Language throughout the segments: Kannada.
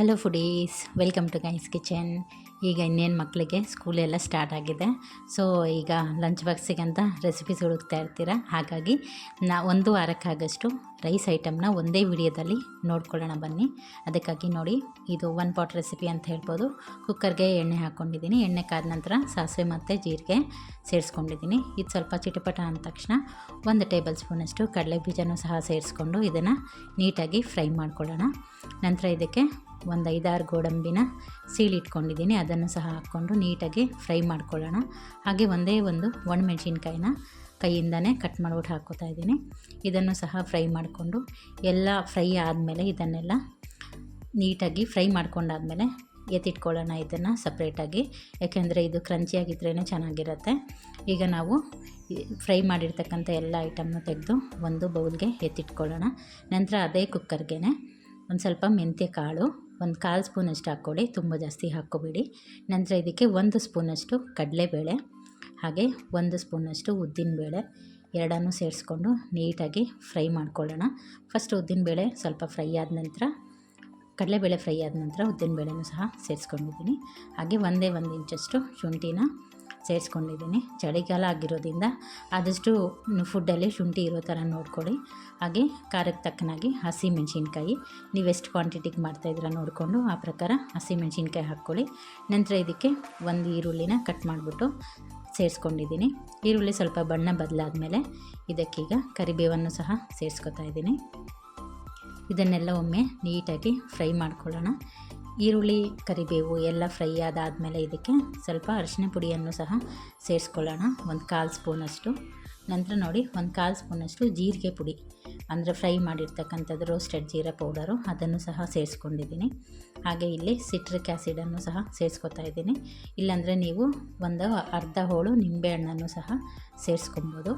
Hello foodies welcome to guys kitchen ಈಗ ಇನ್ನೇನು ಮಕ್ಕಳಿಗೆ ಸ್ಕೂಲೆಲ್ಲ ಸ್ಟಾರ್ಟ್ ಆಗಿದೆ. ಸೊ ಈಗ ಲಂಚ್ ಬಾಕ್ಸಿಗೆ ಅಂತ ರೆಸಿಪೀಸ್ ಹುಡುಕ್ತಾ ಇರ್ತೀರ? ಹಾಗಾಗಿ, ನಾ ಒಂದು ವಾರಕ್ಕಾಗಷ್ಟು ರೈಸ್ ಐಟಮ್ನ ಒಂದೇ ವಿಡಿಯೋದಲ್ಲಿ ನೋಡ್ಕೊಳ್ಳೋಣ ಬನ್ನಿ. ಅದಕ್ಕಾಗಿ ನೋಡಿ, ಇದು ಒನ್ ಪಾಟ್ ರೆಸಿಪಿ ಅಂತ ಹೇಳ್ಬೋದು. ಕುಕ್ಕರ್ಗೆ ಎಣ್ಣೆ ಹಾಕ್ಕೊಂಡಿದ್ದೀನಿ ಎಣ್ಣೆ ಕಾದ ನಂತರ ಸಾಸಿವೆ ಮತ್ತು ಜೀರಿಗೆ ಸೇರಿಸ್ಕೊಂಡಿದ್ದೀನಿ. ಇದು ಸ್ವಲ್ಪ ಚಿಟಪಟ ಅಂದ ತಕ್ಷಣ ಒಂದು ಟೇಬಲ್ ಸ್ಪೂನಷ್ಟು ಕಡಲೆ ಬೀಜನೂ ಸಹ ಸೇರಿಸ್ಕೊಂಡು ಇದನ್ನು ನೀಟಾಗಿ ಫ್ರೈ ಮಾಡ್ಕೊಳ್ಳೋಣ. ನಂತರ ಇದಕ್ಕೆ ಒಂದು ಐದಾರು ಗೋಡಂಬಿನ ಸೀಳಿಟ್ಕೊಂಡಿದ್ದೀನಿ. ಅದನ್ನು ಸಹ ಹಾಕ್ಕೊಂಡು ನೀಟಾಗಿ ಫ್ರೈ ಮಾಡ್ಕೊಳ್ಳೋಣ. ಹಾಗೆ ಒಂದೇ ಒಂದು ಒಣಮೆಣ್ಸಿನ್ಕಾಯಿನ ಕೈಯಿಂದನೇ ಕಟ್ ಮಾಡ್ಬಿಟ್ಟು ಹಾಕ್ಕೋತಾ ಇದ್ದೀನಿ. ಇದನ್ನು ಸಹ ಫ್ರೈ ಮಾಡಿಕೊಂಡು ಎಲ್ಲ ಫ್ರೈ ಆದಮೇಲೆ ಇದನ್ನೆಲ್ಲ ನೀಟಾಗಿ ಫ್ರೈ ಮಾಡ್ಕೊಂಡಾದಮೇಲೆ ಎತ್ತಿಟ್ಕೊಳ್ಳೋಣ ಇದನ್ನು ಸಪ್ರೇಟಾಗಿ. ಯಾಕೆಂದರೆ ಇದು ಕ್ರಂಚಿಯಾಗಿದ್ರೇ ಚೆನ್ನಾಗಿರುತ್ತೆ. ಈಗ ನಾವು ಫ್ರೈ ಮಾಡಿರ್ತಕ್ಕಂಥ ಎಲ್ಲ ಐಟಮ್ನ ತೆಗೆದು ಒಂದು ಬೌಲ್ಗೆ ಎತ್ತಿಟ್ಕೊಳ್ಳೋಣ. ನಂತರ ಅದೇ ಕುಕ್ಕರ್ಗೆ ಒಂದು ಸ್ವಲ್ಪ ಮೆಂತ್ಯ ಕಾಳು ಒಂದು ಕಾಲು ಸ್ಪೂನಷ್ಟು ಹಾಕ್ಕೊಳ್ಳಿ, ತುಂಬ ಜಾಸ್ತಿ ಹಾಕ್ಕೋಬೇಡಿ. ನಂತರ ಇದಕ್ಕೆ ಒಂದು ಸ್ಪೂನಷ್ಟು ಕಡಲೆಬೇಳೆ, ಹಾಗೆ ಒಂದು ಸ್ಪೂನಷ್ಟು ಉದ್ದಿನಬೇಳೆ, ಎರಡನ್ನೂ ಸೇರಿಸ್ಕೊಂಡು ನೀಟಾಗಿ ಫ್ರೈ ಮಾಡ್ಕೊಳ್ಳೋಣ. ಫಸ್ಟ್ ಉದ್ದಿನಬೇಳೆ ಸ್ವಲ್ಪ ಫ್ರೈ ಆದ ನಂತರ, ಕಡಲೆಬೇಳೆ ಫ್ರೈ ಆದ ನಂತರ ಉದ್ದಿನಬೇಳೆನೂ ಸಹ ಸೇರಿಸ್ಕೊಂಡಿದ್ದೀನಿ. ಹಾಗೆ ಒಂದೇ ಒಂದು ಇಂಚಷ್ಟು ಶುಂಠಿನ ಸೇರಿಸ್ಕೊಂಡಿದ್ದೀನಿ. ಚಳಿಗಾಲ ಆಗಿರೋದ್ರಿಂದ ಆದಷ್ಟು ಫುಡ್ಡಲ್ಲಿ ಶುಂಠಿ ಇರೋ ಥರ ನೋಡ್ಕೊಳ್ಳಿ. ಹಾಗೆ ಖಾರಕ್ಕೆ ತಕ್ಕನಾಗಿ ಹಸಿ ಮೆಣಸಿನ್ಕಾಯಿ. ನೀವು ಎಷ್ಟು ಕ್ವಾಂಟಿಟಿಗೆ ಮಾಡ್ತಾಯಿದ್ದೀರಾ ನೋಡಿಕೊಂಡು ಆ ಪ್ರಕಾರ ಹಸಿ ಮೆಣಸಿನ್ಕಾಯಿ ಹಾಕ್ಕೊಳ್ಳಿ. ನಂತರ ಇದಕ್ಕೆ ಒಂದು ಈರುಳ್ಳಿನ ಕಟ್ ಮಾಡಿಬಿಟ್ಟು ಸೇರಿಸ್ಕೊಂಡಿದ್ದೀನಿ. ಈರುಳ್ಳಿ ಸ್ವಲ್ಪ ಬಣ್ಣ ಬದಲಾದ ಮೇಲೆ ಇದಕ್ಕೀಗ ಕರಿಬೇವನ್ನು ಸಹ ಸೇರಿಸ್ಕೊತಾ ಇದ್ದೀನಿ. ಇದನ್ನೆಲ್ಲ ಒಮ್ಮೆ ನೀಟಾಗಿ ಫ್ರೈ ಮಾಡ್ಕೊಳ್ಳೋಣ. ಈರುಳ್ಳಿ, ಕರಿಬೇವು ಎಲ್ಲ ಫ್ರೈ ಆದಾದಮೇಲೆ ಇದಕ್ಕೆ ಸ್ವಲ್ಪ ಅರಿಶಿನ ಪುಡಿಯನ್ನು ಸಹ ಸೇರಿಸ್ಕೊಳ್ಳೋಣ. ಒಂದು ಕಾಲು ಸ್ಪೂನಷ್ಟು. ನಂತರ ನೋಡಿ ಒಂದು ಕಾಲು ಸ್ಪೂನಷ್ಟು ಜೀರಿಗೆ ಪುಡಿ, ಅಂದರೆ ಫ್ರೈ ಮಾಡಿರ್ತಕ್ಕಂಥದ್ದು ರೋಸ್ಟೆಡ್ ಜೀರಾ ಪೌಡರು, ಅದನ್ನು ಸಹ ಸೇರಿಸ್ಕೊಂಡಿದ್ದೀನಿ. ಹಾಗೆ ಇಲ್ಲಿ ಸಿಟ್ರಿಕ್ ಆ್ಯಸಿಡನ್ನು ಸಹ ಸೇರಿಸ್ಕೊತಾ ಇದ್ದೀನಿ. ಇಲ್ಲಾಂದರೆ ನೀವು ಒಂದು ಅರ್ಧ ಹೋಳು ನಿಂಬೆಹಣ್ಣನ್ನು ಸಹ ಸೇರಿಸ್ಕೊಬೋದು.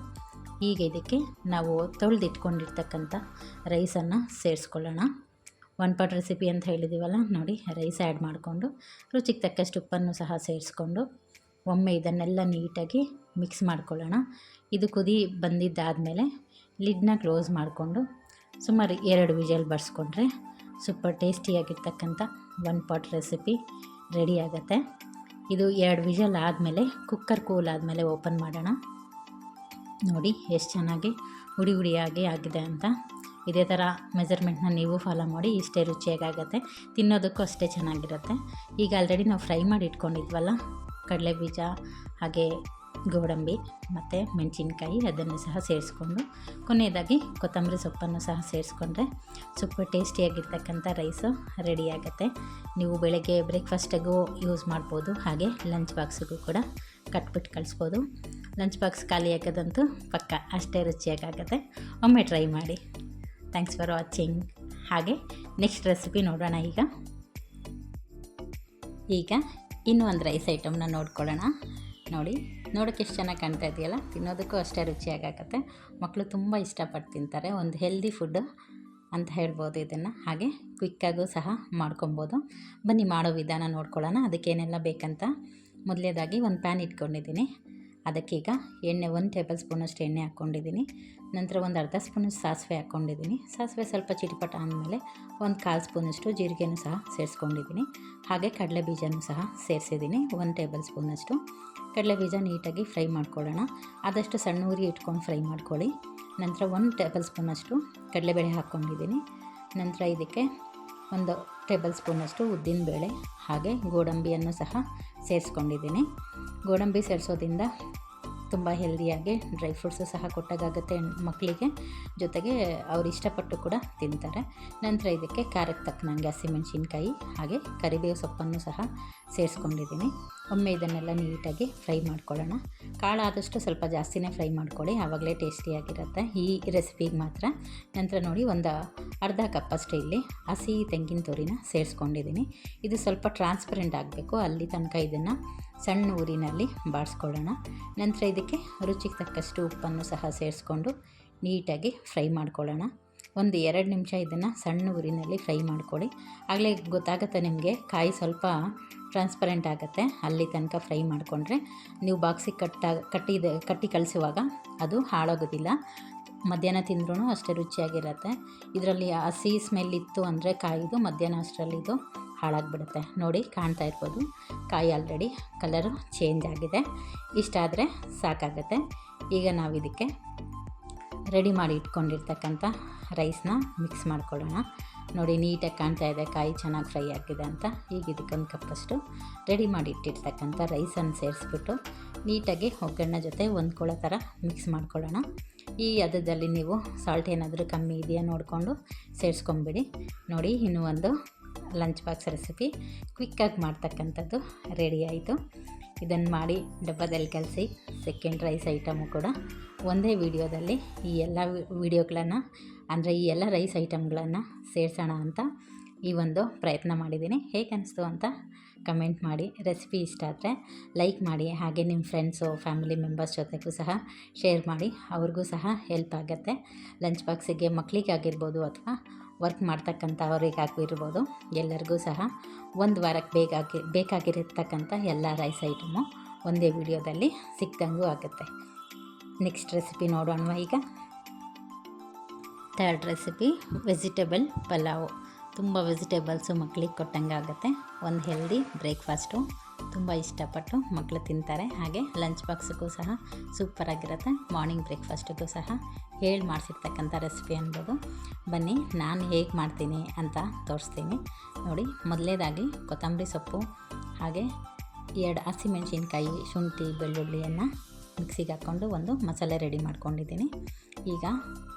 ಈಗ ಇದಕ್ಕೆ ನಾವು ತೊಳೆದಿಟ್ಕೊಂಡಿರ್ತಕ್ಕಂಥ ರೈಸನ್ನು ಸೇರಿಸ್ಕೊಳ್ಳೋಣ. ಒನ್ ಪಾಟ್ ರೆಸಿಪಿ ಅಂತ ಹೇಳಿದ್ದೀವಲ್ಲ ನೋಡಿ ರೈಸ್ ಆ್ಯಡ್ ಮಾಡಿಕೊಂಡು, ರುಚಿಗೆ ತಕ್ಕಷ್ಟು ಉಪ್ಪನ್ನು ಸಹ ಸೇರಿಸ್ಕೊಂಡು, ಒಮ್ಮೆ ಇದನ್ನೆಲ್ಲ ನೀಟಾಗಿ ಮಿಕ್ಸ್ ಮಾಡ್ಕೊಳ್ಳೋಣ. ಇದು ಕುದಿ ಬಂದಿದ್ದಾದಮೇಲೆ ಲಿಡ್ನ ಕ್ಲೋಸ್ ಮಾಡಿಕೊಂಡು ಸುಮಾರು ಎರಡು ವಿಜಲ್ ಬಡಿಸ್ಕೊಂಡ್ರೆ ಸೂಪರ್ ಟೇಸ್ಟಿಯಾಗಿರ್ತಕ್ಕಂಥ ಒನ್ ಪಾಟ್ ರೆಸಿಪಿ ರೆಡಿ ಆಗುತ್ತೆ. ಇದು ಎರಡು ವಿಜಲ್ ಆದಮೇಲೆ ಕುಕ್ಕರ್ ಕೂಲ್ ಆದಮೇಲೆ ಓಪನ್ ಮಾಡೋಣ. ನೋಡಿ ಎಷ್ಟು ಚೆನ್ನಾಗಿ ಹುಡಿ ಹುಡಿಯಾಗಿ ಆಗಿದೆ ಅಂತ. ಇದೇ ಥರ ಮೆಜರ್ಮೆಂಟ್ನ ನೀವು ಫಾಲೋ ಮಾಡಿ ಇಷ್ಟೇ ರುಚಿಯಾಗುತ್ತೆ ತಿನ್ನೋದಕ್ಕೂ ಅಷ್ಟೇ ಚೆನ್ನಾಗಿರುತ್ತೆ. ಈಗ ಆಲ್ರೆಡಿ ನಾವು ಫ್ರೈ ಮಾಡಿ ಇಟ್ಕೊಂಡಿದ್ವಲ್ಲ, ಕಡಲೆ ಬೀಜ ಹಾಗೆ ಗೋಡಂಬಿ, ಮತ್ತು ಮೆಣಸಿನ್ಕಾಯಿ, ಅದನ್ನು ಸಹ ಸೇರಿಸ್ಕೊಂಡು, ಕೊನೆಯದಾಗಿ ಕೊತ್ತಂಬರಿ ಸೊಪ್ಪನ್ನು ಸಹ ಸೇರಿಸ್ಕೊಂಡ್ರೆ ಸೂಪರ್ ಟೇಸ್ಟಿಯಾಗಿರ್ತಕ್ಕಂಥ ರೈಸು ರೆಡಿಯಾಗುತ್ತೆ ನೀವು ಬೆಳಗ್ಗೆ ಬ್ರೇಕ್ಫಾಸ್ಟಿಗೂ ಯೂಸ್ ಮಾಡ್ಬೋದು. ಹಾಗೆ ಲಂಚ್ ಬಾಕ್ಸಿಗೂ ಕೂಡ ಕಟ್ಬಿಟ್ಟು ಕಳಿಸ್ಬೋದು. ಲಂಚ್ ಬಾಕ್ಸ್ ಖಾಲಿ ಆಗೋದಂತೂ ಪಕ್ಕ ಅಷ್ಟೇ ರುಚಿಯಾಗುತ್ತೆ ಒಮ್ಮೆ ಟ್ರೈ ಮಾಡಿ. ಥ್ಯಾಂಕ್ಸ್ ಫಾರ್ ವಾಚಿಂಗ್ ಹಾಗೆ ನೆಕ್ಸ್ಟ್ ರೆಸಿಪಿ ನೋಡೋಣ ಈಗ. ಈಗ ಇನ್ನೂ ಒಂದು ರೈಸ್ ಐಟಮ್ನ ನೋಡ್ಕೊಳ್ಳೋಣ. ನೋಡಿ. ನೋಡೋಕ್ಕೆ ಎಷ್ಟು ಚೆನ್ನಾಗಿ ಕಾಣ್ತಾ ಇದೆಯಲ್ಲ? ತಿನ್ನೋದಕ್ಕೂ ಅಷ್ಟೇ ರುಚಿಯಾಗತ್ತೆ ಮಕ್ಕಳು ತುಂಬ ಇಷ್ಟಪಟ್ಟು ತಿಂತಾರೆ. ಒಂದು ಹೆಲ್ದಿ ಫುಡ್ ಅಂತ ಹೇಳ್ಬೋದು ಇದನ್ನು. ಹಾಗೆ ಕ್ವಿಕ್ಕಾಗೂ ಸಹ ಮಾಡ್ಕೊಬೋದು. ಬನ್ನಿ, ಮಾಡೋ ವಿಧಾನ ನೋಡ್ಕೊಳ್ಳೋಣ. ಅದಕ್ಕೇನೆಲ್ಲ ಬೇಕಂತ ಮೊದಲೇದಾಗಿ ಒಂದು ಪ್ಯಾನ್ ಇಟ್ಕೊಂಡಿದ್ದೀನಿ. ಅದಕ್ಕೀಗ ಎಣ್ಣೆ ಒಂದು ಟೇಬಲ್ ಸ್ಪೂನಷ್ಟು ಎಣ್ಣೆ ಹಾಕ್ಕೊಂಡಿದ್ದೀನಿ. ನಂತರ ಒಂದು ಅರ್ಧ ಸ್ಪೂನಷ್ಟು ಸಾಸಿವೆ ಹಾಕ್ಕೊಂಡಿದ್ದೀನಿ. ಸಾಸಿವೆ ಸ್ವಲ್ಪ ಚಿಟಿಪಟ ಆದಮೇಲೆ ಒಂದು ಕಾಲು ಸ್ಪೂನಷ್ಟು ಜೀರಿಗೆನೂ ಸಹ ಸೇರಿಸ್ಕೊಂಡಿದ್ದೀನಿ. ಹಾಗೆ ಕಡಲೆ ಬೀಜನೂ ಸಹ ಸೇರಿಸಿದ್ದೀನಿ. ಒಂದು ಟೇಬಲ್ ಸ್ಪೂನಷ್ಟು ಕಡಲೆ ಬೀಜ ನೀಟಾಗಿ ಫ್ರೈ ಮಾಡ್ಕೊಳ್ಳೋಣ. ಆದಷ್ಟು ಸಣ್ಣ ಉರಿ ಇಟ್ಕೊಂಡು ಫ್ರೈ ಮಾಡ್ಕೊಳ್ಳಿ. ನಂತರ ಒಂದು ಟೇಬಲ್ ಸ್ಪೂನಷ್ಟು ಕಡಲೆಬೇಳೆ ಹಾಕ್ಕೊಂಡಿದ್ದೀನಿ. ನಂತರ ಇದಕ್ಕೆ ಒಂದು ಟೇಬಲ್ ಸ್ಪೂನಷ್ಟು ಉದ್ದಿನಬೇಳೆ ಹಾಗೆ ಗೋಡಂಬಿಯನ್ನು ಸಹ ಸೇರಿಸ್ಕೊಂಡಿದ್ದೀನಿ. ಗೋಡಂಬಿ ಸೇರಿಸೋದ್ರಿಂದ ತುಂಬ ಹೆಲ್ದಿಯಾಗಿ ಡ್ರೈ ಫ್ರೂಟ್ಸು ಸಹ ಕೊಟ್ಟಾಗುತ್ತೆ ಮಕ್ಕಳಿಗೆ. ಜೊತೆಗೆ ಅವ್ರು ಇಷ್ಟಪಟ್ಟು ಕೂಡ ತಿಂತಾರೆ. ನಂತರ ಇದಕ್ಕೆ ಖಾರಕ್ಕೆ ತಕ್ಕನಂಗೆ ಹಸಿಮೆಣಸಿನ್ಕಾಯಿ ಹಾಗೆ ಕರಿಬೇವು ಸೊಪ್ಪನ್ನು ಸಹ ಸೇರಿಸ್ಕೊಂಡಿದ್ದೀನಿ. ಒಮ್ಮೆ ಇದನ್ನೆಲ್ಲ ನೀಟಾಗಿ ಫ್ರೈ ಮಾಡ್ಕೊಳ್ಳೋಣ. ಕಾಳಾದಷ್ಟು ಸ್ವಲ್ಪ ಜಾಸ್ತಿನೇ ಫ್ರೈ ಮಾಡ್ಕೊಳ್ಳಿ, ಆವಾಗಲೇ ಟೇಸ್ಟಿಯಾಗಿರುತ್ತೆ. ಈ ರೆಸಿಪಿಗೆ ಮಾತ್ರ. ನಂತರ ನೋಡಿ ಒಂದು ಅರ್ಧ ಕಪ್ಪಷ್ಟು ಇಲ್ಲಿ ಹಸಿ ತೆಂಗಿನ ತುರಿನ ಸೇರಿಸ್ಕೊಂಡಿದ್ದೀನಿ. ಇದು ಸ್ವಲ್ಪ ಟ್ರಾನ್ಸ್ಪರೆಂಟ್ ಆಗಬೇಕು. ಅಲ್ಲಿ ತನಕ ಇದನ್ನು ಸಣ್ಣ ಊರಿನಲ್ಲಿ ಬಾಡಿಸ್ಕೊಳ್ಳೋಣ ನಂತರ ಇದಕ್ಕೆ ರುಚಿಗೆ ತಕ್ಕಷ್ಟು ಉಪ್ಪನ್ನು ಸಹ ಸೇರಿಸ್ಕೊಂಡು ನೀಟಾಗಿ ಫ್ರೈ ಮಾಡ್ಕೊಳ್ಳೋಣ. ಒಂದು ಎರಡು ನಿಮಿಷ ಇದನ್ನು ಸಣ್ಣ ಊರಿನಲ್ಲಿ ಫ್ರೈ ಮಾಡ್ಕೊಳ್ಳಿ. ಆಗಲೇ ಗೊತ್ತಾಗುತ್ತೆ ನಿಮಗೆ, ಕಾಯಿ ಸ್ವಲ್ಪ ಟ್ರಾನ್ಸ್ಪರೆಂಟ್ ಆಗುತ್ತೆ. ಅಲ್ಲಿ ತನಕ ಫ್ರೈ ಮಾಡಿಕೊಂಡ್ರೆ ನೀವು ಬಾಕ್ಸಿಗೆ ಕಟ್ಟ, ಕಟ್ಟಿದ, ಕಟ್ಟಿ ಕಳಿಸುವಾಗ ಅದು ಹಾಳಾಗೋದಿಲ್ಲ. ಮಧ್ಯಾಹ್ನ ತಿಂದ್ರೂ ಅಷ್ಟೇ ರುಚಿಯಾಗಿರುತ್ತೆ. ಇದರಲ್ಲಿ ಹಸಿ ಸ್ಮೆಲ್ ಇತ್ತು ಅಂದರೆ ಕಾಯಿದು, ಮಧ್ಯಾಹ್ನ ಅಷ್ಟರಲ್ಲಿ ಇದು ಹಾಳಾಗಿಬಿಡುತ್ತೆ. ನೋಡಿ, ಕಾಣ್ತಾ ಇರ್ಬೋದು. ಕಾಯಿ ಆಲ್ರೆಡಿ ಕಲರು ಚೇಂಜ್ ಆಗಿದೆ. ಇಷ್ಟಾದರೆ ಸಾಕಾಗುತ್ತೆ. ಈಗ ನಾವು ಇದಕ್ಕೆ ರೆಡಿ ಮಾಡಿ ಇಟ್ಕೊಂಡಿರ್ತಕ್ಕಂಥ ರೈಸ್ನ ಮಿಕ್ಸ್ ಮಾಡ್ಕೊಳ್ಳೋಣ. ನೋಡಿ, ನೀಟಾಗಿ ಕಾಣ್ತಾ ಇದೆ. ಕಾಯಿ ಚೆನ್ನಾಗಿ ಫ್ರೈ ಆಗಿದೆ ಅಂತ. ಈಗ ಇದಕ್ಕೊಂದು ಕಪ್ಪಷ್ಟು ರೆಡಿ ಮಾಡಿ ಇಟ್ಟಿರ್ತಕ್ಕಂಥ ರೈಸನ್ನು ಸೇರಿಸ್ಬಿಟ್ಟು ನೀಟಾಗಿ ಒಗ್ಗರಣೆ ಜೊತೆ ಹೊಂದ್ಕೊಳ್ಳೋ ಥರ ಮಿಕ್ಸ್ ಮಾಡ್ಕೊಳ್ಳೋಣ. ಈ ಅದದಲ್ಲಿ ನೀವು ಸಾಲ್ಟ್ ಏನಾದರೂ ಕಮ್ಮಿ ಇದೆಯಾ ನೋಡಿಕೊಂಡು ಸೇರಿಸ್ಕೊಂಬಿಡಿ ನೋಡಿ, ಇನ್ನೂ ಒಂದು ಲಂಚ್ ಬಾಕ್ಸ್ ರೆಸಿಪಿ ಕ್ವಿಕ್ಕಾಗಿ ಮಾಡ್ತಕ್ಕಂಥದ್ದು ರೆಡಿ ಆಯಿತು. ಇದನ್ನು ಮಾಡಿ ಡಬ್ಬದಲ್ಲಿ ಕಲಸಿ ಸೆಕೆಂಡ್ ರೈಸ್ ಐಟಮು ಕೂಡ. ಒಂದೇ ವಿಡಿಯೋದಲ್ಲಿ ಈ ಎಲ್ಲ ವಿಡಿಯೋಗಳನ್ನು, ಅಂದರೆ ಈ ಎಲ್ಲ ರೈಸ್ ಐಟಮ್ಗಳನ್ನು ಸೇರಿಸೋಣ ಅಂತ ಈ ಒಂದು ಪ್ರಯತ್ನ ಮಾಡಿದ್ದೀನಿ. ಹೇಗೆ ಅನಿಸ್ತು ಅಂತ ಕಮೆಂಟ್ ಮಾಡಿ. ರೆಸಿಪಿ ಇಷ್ಟ ಆದರೆ ಲೈಕ್ ಮಾಡಿ, ಹಾಗೆ ನಿಮ್ಮ ಫ್ರೆಂಡ್ಸು, ಫ್ಯಾಮಿಲಿ ಮೆಂಬರ್ಸ್ ಜೊತೆಗೂ ಸಹ ಶೇರ್ ಮಾಡಿ. ಅವ್ರಿಗೂ ಸಹ ಹೆಲ್ಪ್ ಆಗುತ್ತೆ. ಲಂಚ್ ಬಾಕ್ಸಿಗೆ ಮಕ್ಕಳಿಗಾಗಿರ್ಬೋದು ಅಥವಾ ವರ್ಕ್ ಮಾಡ್ತಕ್ಕಂಥವ್ರಿಗಾಗಿರ್ಬೋದು ಎಲ್ಲರಿಗೂ ಸಹ ಒಂದು ವಾರಕ್ಕೆ ಬೇಕಾಗಿ, ಬೇಕಾಗಿರತಕ್ಕಂಥ ಎಲ್ಲ ರೈಸ್ ಐಟಮು ಒಂದೇ ವಿಡಿಯೋದಲ್ಲಿ ಸಿಕ್ದಂಗೂ ಆಗುತ್ತೆ. ನೆಕ್ಸ್ಟ್ ರೆಸಿಪಿ ನೋಡೋಣ ಈಗ. ಥರ್ಡ್ ರೆಸಿಪಿ ವೆಜಿಟೇಬಲ್ ಪಲಾವು ತುಂಬ ವೆಜಿಟೇಬಲ್ಸು ಮಕ್ಕಳಿಗೆ ಕೊಟ್ಟಂಗೆ ಆಗುತ್ತೆ ಒಂದು ಹೆಲ್ದಿ ಬ್ರೇಕ್ಫಾಸ್ಟು ತುಂಬ ಇಷ್ಟಪಟ್ಟು ಮಕ್ಕಳು ತಿಂತಾರೆ. ಹಾಗೆ ಲಂಚ್ ಬಾಕ್ಸಿಗೂ ಸಹ ಸೂಪರಾಗಿರುತ್ತೆ ಮಾರ್ನಿಂಗ್ ಬ್ರೇಕ್ಫಾಸ್ಟಿಗೂ ಸಹ ಹೇಳಿ ಮಾಡಿಸಿರ್ತಕ್ಕಂಥ ರೆಸಿಪಿ ಅನ್ಬೋದು. ಬನ್ನಿ, ನಾನು ಹೇಗೆ ಮಾಡ್ತೀನಿ ಅಂತ ತೋರಿಸ್ತೀನಿ. ನೋಡಿ, ಮೊದಲೇದಾಗಿ ಕೊತ್ತಂಬರಿ ಸೊಪ್ಪು, ಹಾಗೆ ಎರಡು ಹಸಿಮೆಣಸಿನ್ಕಾಯಿ ಶುಂಠಿ, ಬೆಳ್ಳುಳ್ಳಿಯನ್ನು ಮಿಕ್ಸಿಗೆ ಹಾಕ್ಕೊಂಡು ಒಂದು ಮಸಾಲೆ ರೆಡಿ ಮಾಡ್ಕೊಂಡಿದ್ದೀನಿ. ಈಗ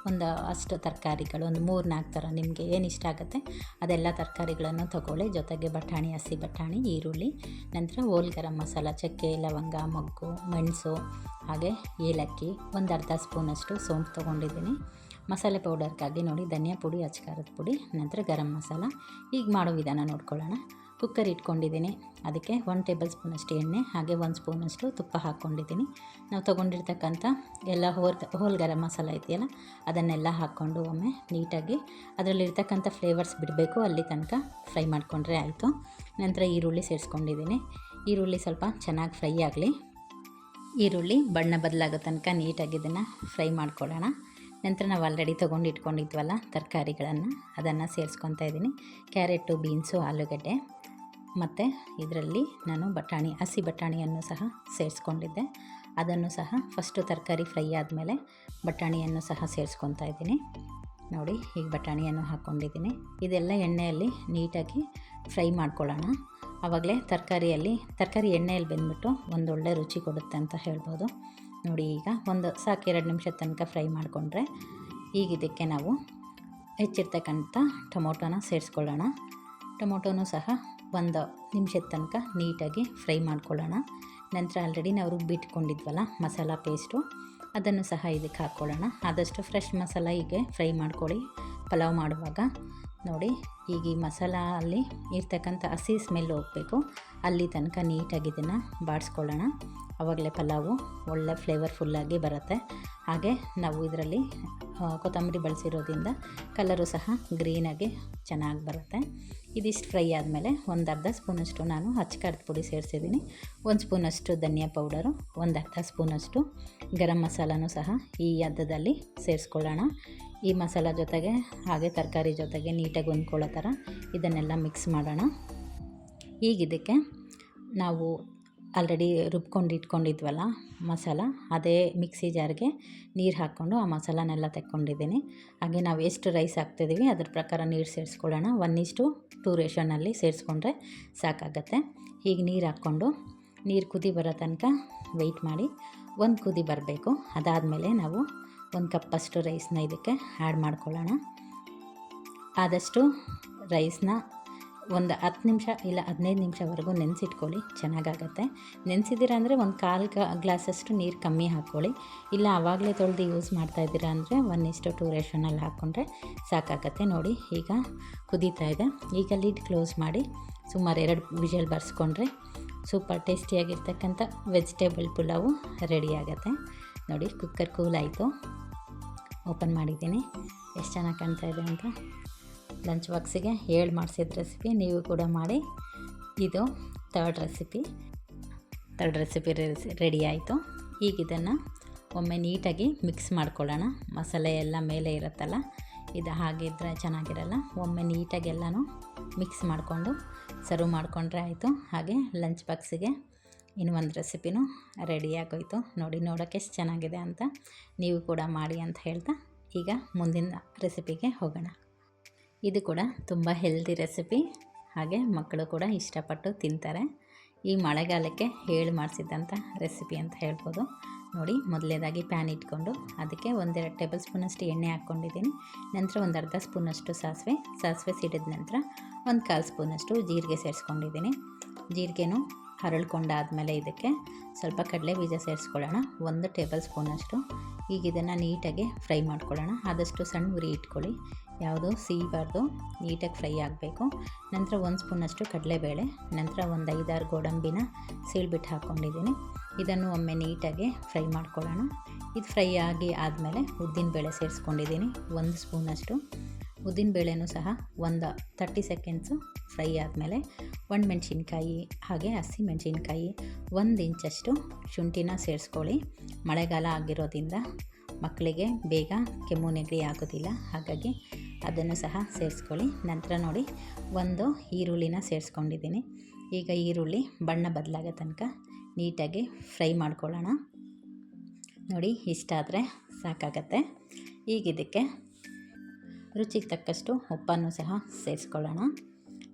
ಒಂದು ಅಷ್ಟು ತರಕಾರಿಗಳು, ಒಂದು ಮೂರು ನಾಲ್ಕು ಥರ ನಿಮಗೆ ಏನು ಇಷ್ಟ ಆಗುತ್ತೆ ಅದೆಲ್ಲ ತರಕಾರಿಗಳನ್ನು ತಗೊಳ್ಳಿ. ಜೊತೆಗೆ ಬಟಾಣಿ, ಹಸಿ ಬಟಾಣಿ, ಈರುಳ್ಳಿ, ನಂತರ ಓಲ್ ಗರಂ ಮಸಾಲ, ಚಕ್ಕೆ, ಲವಂಗ, ಮೊಗ್ಗು, ಮೆಣಸು, ಹಾಗೆ ಏಲಕ್ಕಿ, ಒಂದು ಅರ್ಧ ಸ್ಪೂನಷ್ಟು ಸೋಂಪು ತೊಗೊಂಡಿದ್ದೀನಿ. ಮಸಾಲೆ ಪೌಡರ್ಗಾಗಿ ನೋಡಿ, ಧನಿಯಾ ಪುಡಿ, ಅಚ್ಕಾರದ ಪುಡಿ, ನಂತರ ಗರಂ ಮಸಾಲ. ಈಗ ಮಾಡೋ ವಿಧಾನ ನೋಡ್ಕೊಳ್ಳೋಣ. ಕುಕ್ಕರ್ ಇಟ್ಕೊಂಡಿದ್ದೀನಿ. ಅದಕ್ಕೆ ಒನ್ ಟೇಬಲ್ ಸ್ಪೂನಷ್ಟು ಎಣ್ಣೆ, ಹಾಗೆ ಒಂದು ಸ್ಪೂನಷ್ಟು ತುಪ್ಪ ಹಾಕ್ಕೊಂಡಿದ್ದೀನಿ. ನಾವು ತೊಗೊಂಡಿರ್ತಕ್ಕಂಥ ಎಲ್ಲ ಹೋಲ್ ಹೋಲ್ ಗರಂ ಮಸಾಲ ಇದೆಯಲ್ಲ ಅದನ್ನೆಲ್ಲ ಹಾಕ್ಕೊಂಡು ಒಮ್ಮೆ ನೀಟಾಗಿ ಅದರಲ್ಲಿರ್ತಕ್ಕಂಥ ಫ್ಲೇವರ್ಸ್ ಬಿಡಬೇಕು. ಅಲ್ಲಿ ತನಕ ಫ್ರೈ ಮಾಡಿಕೊಂಡ್ರೆ ಆಯಿತು. ನಂತರ ಈರುಳ್ಳಿ ಸೇರಿಸ್ಕೊಂಡಿದ್ದೀನಿ. ಈರುಳ್ಳಿ ಸ್ವಲ್ಪ ಚೆನ್ನಾಗಿ ಫ್ರೈ ಆಗಲಿ. ಈರುಳ್ಳಿ ಬಣ್ಣ ಬದಲಾಗೋ ತನಕ ನೀಟಾಗಿ ಇದನ್ನು ಫ್ರೈ ಮಾಡ್ಕೊಳ್ಳೋಣ. ನಂತರ ನಾವು ಆಲ್ರೆಡಿ ತೊಗೊಂಡು ಇಟ್ಕೊಂಡಿದ್ವಲ್ಲ ತರಕಾರಿಗಳನ್ನು, ಅದನ್ನು ಸೇರಿಸ್ಕೊತಾ ಇದ್ದೀನಿ ಕ್ಯಾರೆಟು ಬೀನ್ಸು ಆಲೂಗಡ್ಡೆ. ಮತ್ತು ಇದರಲ್ಲಿ ನಾನು ಬಟಾಣಿ, ಹಸಿ ಬಟಾಣಿಯನ್ನು ಸಹ ಸೇರಿಸ್ಕೊಂಡಿದ್ದೆ. ಅದನ್ನು ಸಹ ಫಸ್ಟು ತರಕಾರಿ ಫ್ರೈ ಆದಮೇಲೆ ಬಟಾಣಿಯನ್ನು ಸಹ ಸೇರಿಸ್ಕೊತಾ ಇದ್ದೀನಿ. ನೋಡಿ, ಈಗ ಬಟಾಣಿಯನ್ನು ಹಾಕ್ಕೊಂಡಿದ್ದೀನಿ. ಇದೆಲ್ಲ ಎಣ್ಣೆಯಲ್ಲಿ ನೀಟಾಗಿ ಫ್ರೈ ಮಾಡ್ಕೊಳ್ಳೋಣ. ಆವಾಗಲೇ ತರಕಾರಿಯಲ್ಲಿ, ತರಕಾರಿ ಎಣ್ಣೆಯಲ್ಲಿ ಬೆಂದ್ಬಿಟ್ಟು ಒಂದೊಳ್ಳೆ ರುಚಿ ಕೊಡುತ್ತೆ ಅಂತ ಹೇಳ್ಬೋದು. ನೋಡಿ, ಈಗ ಒಂದು ಸಾಕು ಎರಡು ನಿಮಿಷ ತನಕ ಫ್ರೈ ಮಾಡಿಕೊಂಡ್ರೆ ಈಗ ಇದಕ್ಕೆ ನಾವು ಹೆಚ್ಚಿರ್ತಕ್ಕಂಥ ಟೊಮೊಟೊನ ಸೇರಿಸ್ಕೊಳ್ಳೋಣ. ಟೊಮೊಟೊನೂ ಸಹ ಒಂದು ನಿಮಿಷದ ತನಕ ನೀಟಾಗಿ ಫ್ರೈ ಮಾಡ್ಕೊಳ್ಳೋಣ. ನಂತರ ಆಲ್ರೆಡಿ ನಾವು ರುಬ್ಬಿಟ್ಕೊಂಡಿದ್ವಲ್ಲ ಮಸಾಲ ಪೇಸ್ಟು ಅದನ್ನು ಸಹ ಇದಕ್ಕೆ ಹಾಕ್ಕೊಳ್ಳೋಣ. ಆದಷ್ಟು ಫ್ರೆಶ್ ಮಸಾಲ ಹೀಗೆ ಫ್ರೈ ಮಾಡ್ಕೊಳ್ಳಿ. ಪಲಾವ್ ಮಾಡುವಾಗ ನೋಡಿ, ಈಗ ಈ ಮಸಾಲ ಅಲ್ಲಿ ಇರ್ತಕ್ಕಂಥ ಹಸಿ ಸ್ಮೆಲ್ ಹೋಗಬೇಕು. ಅಲ್ಲಿ ತನಕ ನೀಟಾಗಿ ಇದನ್ನು ಬಾಡಿಸ್ಕೊಳ್ಳೋಣ. ಆವಾಗಲೇ ಪಲಾವು ಒಳ್ಳೆ ಫ್ಲೇವರ್ಫುಲ್ಲಾಗಿ ಬರುತ್ತೆ. ಹಾಗೆ ನಾವು ಇದರಲ್ಲಿ ಕೊತ್ತಂಬರಿ ಬಳಸಿರೋದ್ರಿಂದ ಕಲರು ಸಹ ಗ್ರೀನಾಗಿ ಚೆನ್ನಾಗಿ ಬರುತ್ತೆ. ಇದಿಷ್ಟು ಫ್ರೈ ಆದಮೇಲೆ ಒಂದು ಅರ್ಧ ಸ್ಪೂನಷ್ಟು ನಾನು ಹಚ್ಕಾರದ ಪುಡಿ ಸೇರಿಸಿದ್ದೀನಿ. ಒಂದು ಸ್ಪೂನಷ್ಟು ಧನಿಯಾ ಪೌಡರು, ಒಂದು ಅರ್ಧ ಸ್ಪೂನಷ್ಟು ಗರಂ ಮಸಾಲನೂ ಸಹ ಈ ಅರ್ಧದಲ್ಲಿ ಸೇರಿಸ್ಕೊಳ್ಳೋಣ. ಈ ಮಸಾಲ ಜೊತೆಗೆ ಹಾಗೆ ತರಕಾರಿ ಜೊತೆಗೆ ನೀಟಾಗಿ ಹೊಂದ್ಕೊಳ್ಳೋ ಥರ ಇದನ್ನೆಲ್ಲ ಮಿಕ್ಸ್ ಮಾಡೋಣ. ಈಗ ಇದಕ್ಕೆ ನಾವು ಆಲ್ರೆಡಿ ರುಬ್ಕೊಂಡು ಇಟ್ಕೊಂಡಿದ್ವಲ್ಲ ಮಸಾಲ, ಅದೇ ಮಿಕ್ಸಿ ಜಾರ್ಗೆ ನೀರು ಹಾಕ್ಕೊಂಡು ಆ ಮಸಾಲನೆಲ್ಲ ತೆಕ್ಕೊಂಡಿದ್ದೀನಿ. ಹಾಗೆ ನಾವು ಎಷ್ಟು ರೈಸ್ ಹಾಕ್ತಿದ್ದೀವಿ, ಅದ್ರ ಪ್ರಕಾರ ನೀರು ಸೇರಿಸ್ಕೊಳ್ಳೋಣ. ಒನ್ ಇಷ್ಟು ಟೂ ರೇಷನಲ್ಲಿ ಸೇರಿಸ್ಕೊಂಡ್ರೆ ಸಾಕಾಗತ್ತೆ. ಹೀಗೆ ನೀರು ಹಾಕ್ಕೊಂಡು ನೀರು ಕುದಿ ಬರೋ ತನಕ ವೆಯ್ಟ್ ಮಾಡಿ. ಒಂದು ಕುದಿ ಬರಬೇಕು. ಅದಾದಮೇಲೆ ನಾವು ಒಂದು ಕಪ್ಪಷ್ಟು ರೈಸ್ನ ಇದಕ್ಕೆ ಆ್ಯಡ್ ಮಾಡ್ಕೊಳ್ಳೋಣ. ಆದಷ್ಟು ರೈಸ್ನ ಒಂದು ಹತ್ತು ನಿಮಿಷ ಇಲ್ಲ ಹದಿನೈದು ನಿಮಿಷವರೆಗೂ ನೆನೆಸಿಟ್ಕೊಳ್ಳಿ, ಚೆನ್ನಾಗಾಗತ್ತೆ. ನೆನೆಸಿದ್ದೀರ ಅಂದರೆ ಒಂದು ಕಾಲು ಗ್ಲಾಸಷ್ಟು ನೀರು ಕಮ್ಮಿ ಹಾಕ್ಕೊಳ್ಳಿ. ಇಲ್ಲ ಆವಾಗಲೇ ತೊಳೆದು ಯೂಸ್ ಮಾಡ್ತಾಯಿದ್ದೀರಾ ಅಂದರೆ ಒನ್ ಇಷ್ಟು ಟೂ ರೇಷನಲ್ಲಿ ಹಾಕ್ಕೊಂಡ್ರೆ ಸಾಕಾಗತ್ತೆ. ನೋಡಿ, ಈಗ ಕುದೀತಾ ಇದೆ. ಈಗ ಲಿಡ್ ಕ್ಲೋಸ್ ಮಾಡಿ ಸುಮಾರು ಎರಡು ವಿಷಲ್ ಬರ್ಸ್ಕೊಂಡ್ರೆ ಸೂಪರ್ ಟೇಸ್ಟಿಯಾಗಿರ್ತಕ್ಕಂಥ ವೆಜಿಟೇಬಲ್ ಪುಲಾವು ರೆಡಿ ಆಗುತ್ತೆ. ನೋಡಿ, ಕುಕ್ಕರ್ ಕೂಲ್ ಆಯಿತು. ಓಪನ್ ಮಾಡಿದ್ದೀನಿ. ಎಷ್ಟು ಚೆನ್ನಾಗಿ ಕಾಣ್ತಾ ಇದೆ ಅಂತ. ಲಂಚ್ ಬಾಕ್ಸಿಗೆ ಹೇಳಿ ಮಾಡಿಸಿದ ರೆಸಿಪಿ ನೀವು ಕೂಡ ಮಾಡಿ. ಇದು third recipe third recipe ready ಆಯಿತು. ಈಗ ಇದನ್ನು ಒಮ್ಮೆ ನೀಟಾಗಿ ಮಿಕ್ಸ್ ಮಾಡ್ಕೊಳ್ಳೋಣ. ಮಸಾಲೆ ಎಲ್ಲ ಮೇಲೆ ಇರುತ್ತಲ್ಲ, ಇದು ಹಾಗಿದ್ರೆ ಚೆನ್ನಾಗಿರಲ್ಲ. ಒಮ್ಮೆ ನೀಟಾಗಿ ಎಲ್ಲನೂ ಮಿಕ್ಸ್ ಮಾಡಿಕೊಂಡು ಸರ್ವ್ ಮಾಡಿಕೊಂಡ್ರೆ ಆಯಿತು. ಹಾಗೆ ಲಂಚ್ ಬಾಕ್ಸಿಗೆ ಇನ್ನು ಒಂದು ರೆಸಿಪಿನೂ ರೆಡಿ ಆಗೋಯ್ತು. ನೋಡಿ ನೋಡೋಕ್ಕೆ ಎಷ್ಟು ಚೆನ್ನಾಗಿದೆ ಅಂತ ನೀವು ಕೂಡ ಮಾಡಿ ಅಂತ ಹೇಳ್ತಾ ಈಗ ಮುಂದಿನ ರೆಸಿಪಿಗೆ ಹೋಗೋಣ. ಇದು ಕೂಡ ತುಂಬ ಹೆಲ್ದಿ ರೆಸಿಪಿ ಹಾಗೆ ಮಕ್ಕಳು ಕೂಡ ಇಷ್ಟಪಟ್ಟು ತಿಂತಾರೆ. ಈ ಮಳೆಗಾಲಕ್ಕೆ ಹೇಳಿ ಮಾಡಿಸಿದ್ದಂಥ ರೆಸಿಪಿ ಅಂತ ಹೇಳ್ಬೋದು. ನೋಡಿ, ಮೊದಲೇದಾಗಿ ಪ್ಯಾನ್ ಇಟ್ಕೊಂಡು ಅದಕ್ಕೆ ಒಂದೆರಡು ಟೇಬಲ್ ಸ್ಪೂನಷ್ಟು ಎಣ್ಣೆ ಹಾಕ್ಕೊಂಡಿದ್ದೀನಿ. ನಂತರ ಒಂದು ಅರ್ಧ ಸ್ಪೂನಷ್ಟು ಸಾಸಿವೆ. ಸಾಸಿವೆ ಸಿಡಿದ ನಂತರ ಒಂದು ಕಾಲು ಸ್ಪೂನಷ್ಟು ಜೀರಿಗೆ ಸೇರಿಸ್ಕೊಂಡಿದ್ದೀನಿ. ಜೀರಿಗೆನೂ ಹರಳ್ಕೊಂಡಾದಮೇಲೆ ಇದಕ್ಕೆ ಸ್ವಲ್ಪ ಕಡಲೆ ಬೀಜ ಸೇರಿಸ್ಕೊಳ್ಳೋಣ. ಒಂದು ಟೇಬಲ್ ಸ್ಪೂನಷ್ಟು ಈಗ ಇದನ್ನು ನೀಟಾಗಿ ಫ್ರೈ ಮಾಡ್ಕೊಳ್ಳೋಣ. ಆದಷ್ಟು ಸಣ್ಣ ಉರಿ ಇಟ್ಕೊಳ್ಳಿ. ಯಾವುದು ಸಿಹಿಬಾರ್ದು ನೀಟಾಗಿ ಫ್ರೈ ಆಗಬೇಕು. ನಂತರ ಒಂದು ಸ್ಪೂನಷ್ಟು ಕಡಲೆಬೇಳೆ. ನಂತರ ಒಂದು ಐದಾರು ಗೋಡಂಬಿನ ಸೀಳ್ಬಿಟ್ಟು ಹಾಕ್ಕೊಂಡಿದ್ದೀನಿ. ಇದನ್ನು ಒಮ್ಮೆ ನೀಟಾಗಿ ಫ್ರೈ ಮಾಡ್ಕೊಳ್ಳೋಣ. ಇದು ಫ್ರೈ ಆಗಿ ಆದಮೇಲೆ ಉದ್ದಿನಬೇಳೆ ಸೇರಿಸ್ಕೊಂಡಿದ್ದೀನಿ. ಒಂದು ಸ್ಪೂನಷ್ಟು ಉದ್ದಿನಬೇಳೆನೂ ಸಹ ಒಂದು ತರ್ಟಿ ಸೆಕೆಂಡ್ಸು ಫ್ರೈ ಆದಮೇಲೆ ಒಣಮೆಣ್ಸಿನ್ಕಾಯಿ ಹಾಗೆ ಹಸಿ ಮೆಣಸಿನ್ಕಾಯಿ ಒಂದು ಇಂಚಷ್ಟು ಶುಂಠಿನ ಸೇರಿಸ್ಕೊಳ್ಳಿ. ಮಳೆಗಾಲ ಆಗಿರೋದ್ರಿಂದ ಮಕ್ಕಳಿಗೆ ಬೇಗ ಕೆಮ್ಮು ನೆಗಡಿ ಆಗೋದಿಲ್ಲ. ಹಾಗಾಗಿ ಅದನ್ನು ಸಹ ಸೇರಿಸ್ಕೊಳ್ಳಿ. ನಂತರ ನೋಡಿ ಒಂದು ಈರುಳ್ಳಿನ ಸೇರಿಸ್ಕೊಂಡಿದ್ದೀನಿ. ಈಗ ಈರುಳ್ಳಿ ಬಣ್ಣ ಬದಲಾಗೋ ತನಕ ನೀಟಾಗಿ ಫ್ರೈ ಮಾಡ್ಕೊಳ್ಳೋಣ. ನೋಡಿ ಇಷ್ಟ ಆದರೆ ಸಾಕಾಗತ್ತೆ. ಈಗ ಇದಕ್ಕೆ ರುಚಿಗೆ ತಕ್ಕಷ್ಟು ಉಪ್ಪನ್ನು ಸಹ ಸೇರಿಸ್ಕೊಳ್ಳೋಣ.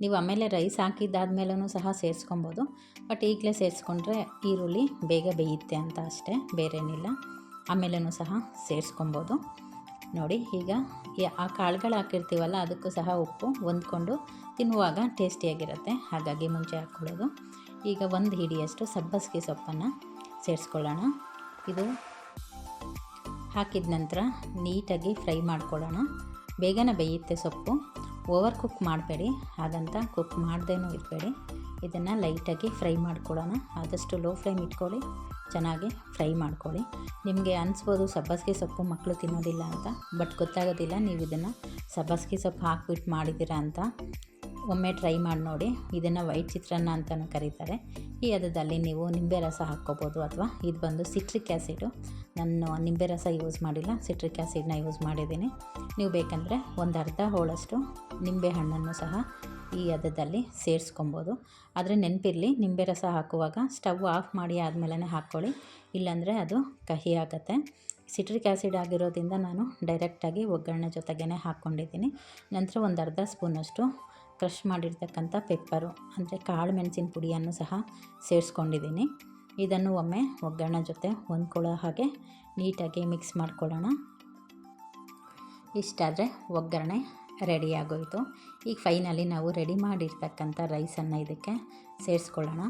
ನೀವು ಆಮೇಲೆ ರೈಸ್ ಹಾಕಿದ್ದಾದ್ಮೇಲೂ ಸಹ ಸೇರಿಸ್ಕೊಬೋದು. ಬಟ್ ಈಗಲೇ ಸೇರಿಸ್ಕೊಂಡ್ರೆ ಈರುಳ್ಳಿ ಬೇಗ ಬೇಯುತ್ತೆ ಅಂತ ಅಷ್ಟೇ, ಬೇರೇನಿಲ್ಲ. ಆಮೇಲೂ ಸಹ ಸೇರಿಸ್ಕೊಬೋದು. ನೋಡಿ, ಈಗ ಆ ಕಾಳುಗಳು ಹಾಕಿರ್ತೀವಲ್ಲ, ಅದಕ್ಕೂ ಸಹ ಉಪ್ಪು ಹೊಂದ್ಕೊಂಡು ತಿನ್ನುವಾಗ ಟೇಸ್ಟಿಯಾಗಿರುತ್ತೆ. ಹಾಗಾಗಿ ಮುಂಚೆ ಹಾಕ್ಕೊಳ್ಳೋದು. ಈಗ ಒಂದು ಹಿಡಿಯಷ್ಟು ಸಬ್ಬಸಿಗೆ ಸೊಪ್ಪನ್ನು ಸೇರಿಸ್ಕೊಳ್ಳೋಣ. ಇದು ಹಾಕಿದ ನಂತರ ನೀಟಾಗಿ ಫ್ರೈ ಮಾಡ್ಕೊಳ್ಳೋಣ. ಬೇಗನೆ ಬೇಯುತ್ತೆ ಸೊಪ್ಪು. ಓವರ್ ಕುಕ್ ಮಾಡಬೇಡಿ. ಹಾಗಂತ ಕುಕ್ ಮಾಡ್ದೇನೂ ಇರಬೇಡಿ. ಇದನ್ನು ಲೈಟಾಗಿ ಫ್ರೈ ಮಾಡ್ಕೊಳ್ಳೋಣ ಆದಷ್ಟು ಲೋ ಫ್ಲೇಮ್ ಇಟ್ಕೊಳ್ಳಿ. ಚೆನ್ನಾಗಿ ಫ್ರೈ ಮಾಡ್ಕೊಳ್ಳಿ. ನಿಮಗೆ ಅನಿಸ್ಬೋದು ಸಬ್ಬಸಿಗೆ ಸೊಪ್ಪು ಮಕ್ಕಳು ತಿನ್ನೋದಿಲ್ಲ ಅಂತ ಬಟ್ ಗೊತ್ತಾಗೋದಿಲ್ಲ. ನೀವು ಇದನ್ನು ಸಬ್ಬಸಿಗೆ ಸೊಪ್ಪು ಹಾಕ್ಬಿಟ್ಟು ಮಾಡಿದ್ದೀರಾ ಅಂತ. ಒಮ್ಮೆ ಟ್ರೈ ಮಾಡಿ ನೋಡಿ. ಇದನ್ನು ವೈಟ್ ಚಿತ್ರಾನ್ನ ಅಂತಲೂ ಕರೀತಾರೆ. ಈ ಅದದಲ್ಲಿ ನೀವು ನಿಂಬೆ ರಸ ಹಾಕ್ಕೋಬೋದು ಅಥವಾ ಇದು ಬಂದು ಸಿಟ್ರಿಕ್ ಆ್ಯಸಿಡು ನಾನು ನಿಂಬೆ ರಸ ಯೂಸ್ ಮಾಡಿಲ್ಲ. ಸಿಟ್ರಿಕ್ ಆ್ಯಸಿಡ್ನ ಯೂಸ್ ಮಾಡಿದ್ದೀನಿ. ನೀವು ಬೇಕಂದರೆ ಒಂದು ಅರ್ಧ ಹೋಳಷ್ಟು ನಿಂಬೆ ಹಣ್ಣನ್ನು ಸಹ ಈ ಅದದಲ್ಲಿ ಸೇರಿಸ್ಕೊಬೋದು. ಆದರೆ ನೆನಪಿರಲಿ, ನಿಂಬೆ ರಸ ಹಾಕುವಾಗ ಸ್ಟವ್ ಆಫ್ ಮಾಡಿ ಆದಮೇಲೆ ಹಾಕ್ಕೊಳ್ಳಿ. ಇಲ್ಲಾಂದರೆ ಅದು ಕಹಿ ಆಗುತ್ತೆ. ಸಿಟ್ರಿಕ್ ಆ್ಯಸಿಡ್ ಆಗಿರೋದ್ರಿಂದ ನಾನು ಡೈರೆಕ್ಟಾಗಿ ಒಗ್ಗರಣೆ ಜೊತೆಗೇ ಹಾಕ್ಕೊಂಡಿದ್ದೀನಿ. ನಂತರ ಒಂದು ಅರ್ಧ ಸ್ಪೂನಷ್ಟು ಕ್ರಷ್ ಮಾಡಿರ್ತಕ್ಕಂಥ ಪೆಪ್ಪರು, ಅಂದರೆ ಕಾಳು ಮೆಣಸಿನ ಪುಡಿಯನ್ನು ಸಹ ಸೇರಿಸ್ಕೊಂಡಿದ್ದೀನಿ. ಇದನ್ನು ಒಮ್ಮೆ ಒಗ್ಗರಣೆ ಜೊತೆ ಹೊಂದ್ಕೊಳ್ಳೋ ಹಾಗೆ ನೀಟಾಗಿ ಮಿಕ್ಸ್ ಮಾಡ್ಕೊಳ್ಳೋಣ. ಇಷ್ಟಾದರೆ ಒಗ್ಗರಣೆ ರೆಡಿಯಾಗೋಯಿತು ಈಗ ಫೈನಲಿ ನಾವು ರೆಡಿ ಮಾಡಿರ್ತಕ್ಕಂಥ ರೈಸನ್ನು ಇದಕ್ಕೆ ಸೇರಿಸ್ಕೊಳ್ಳೋಣ.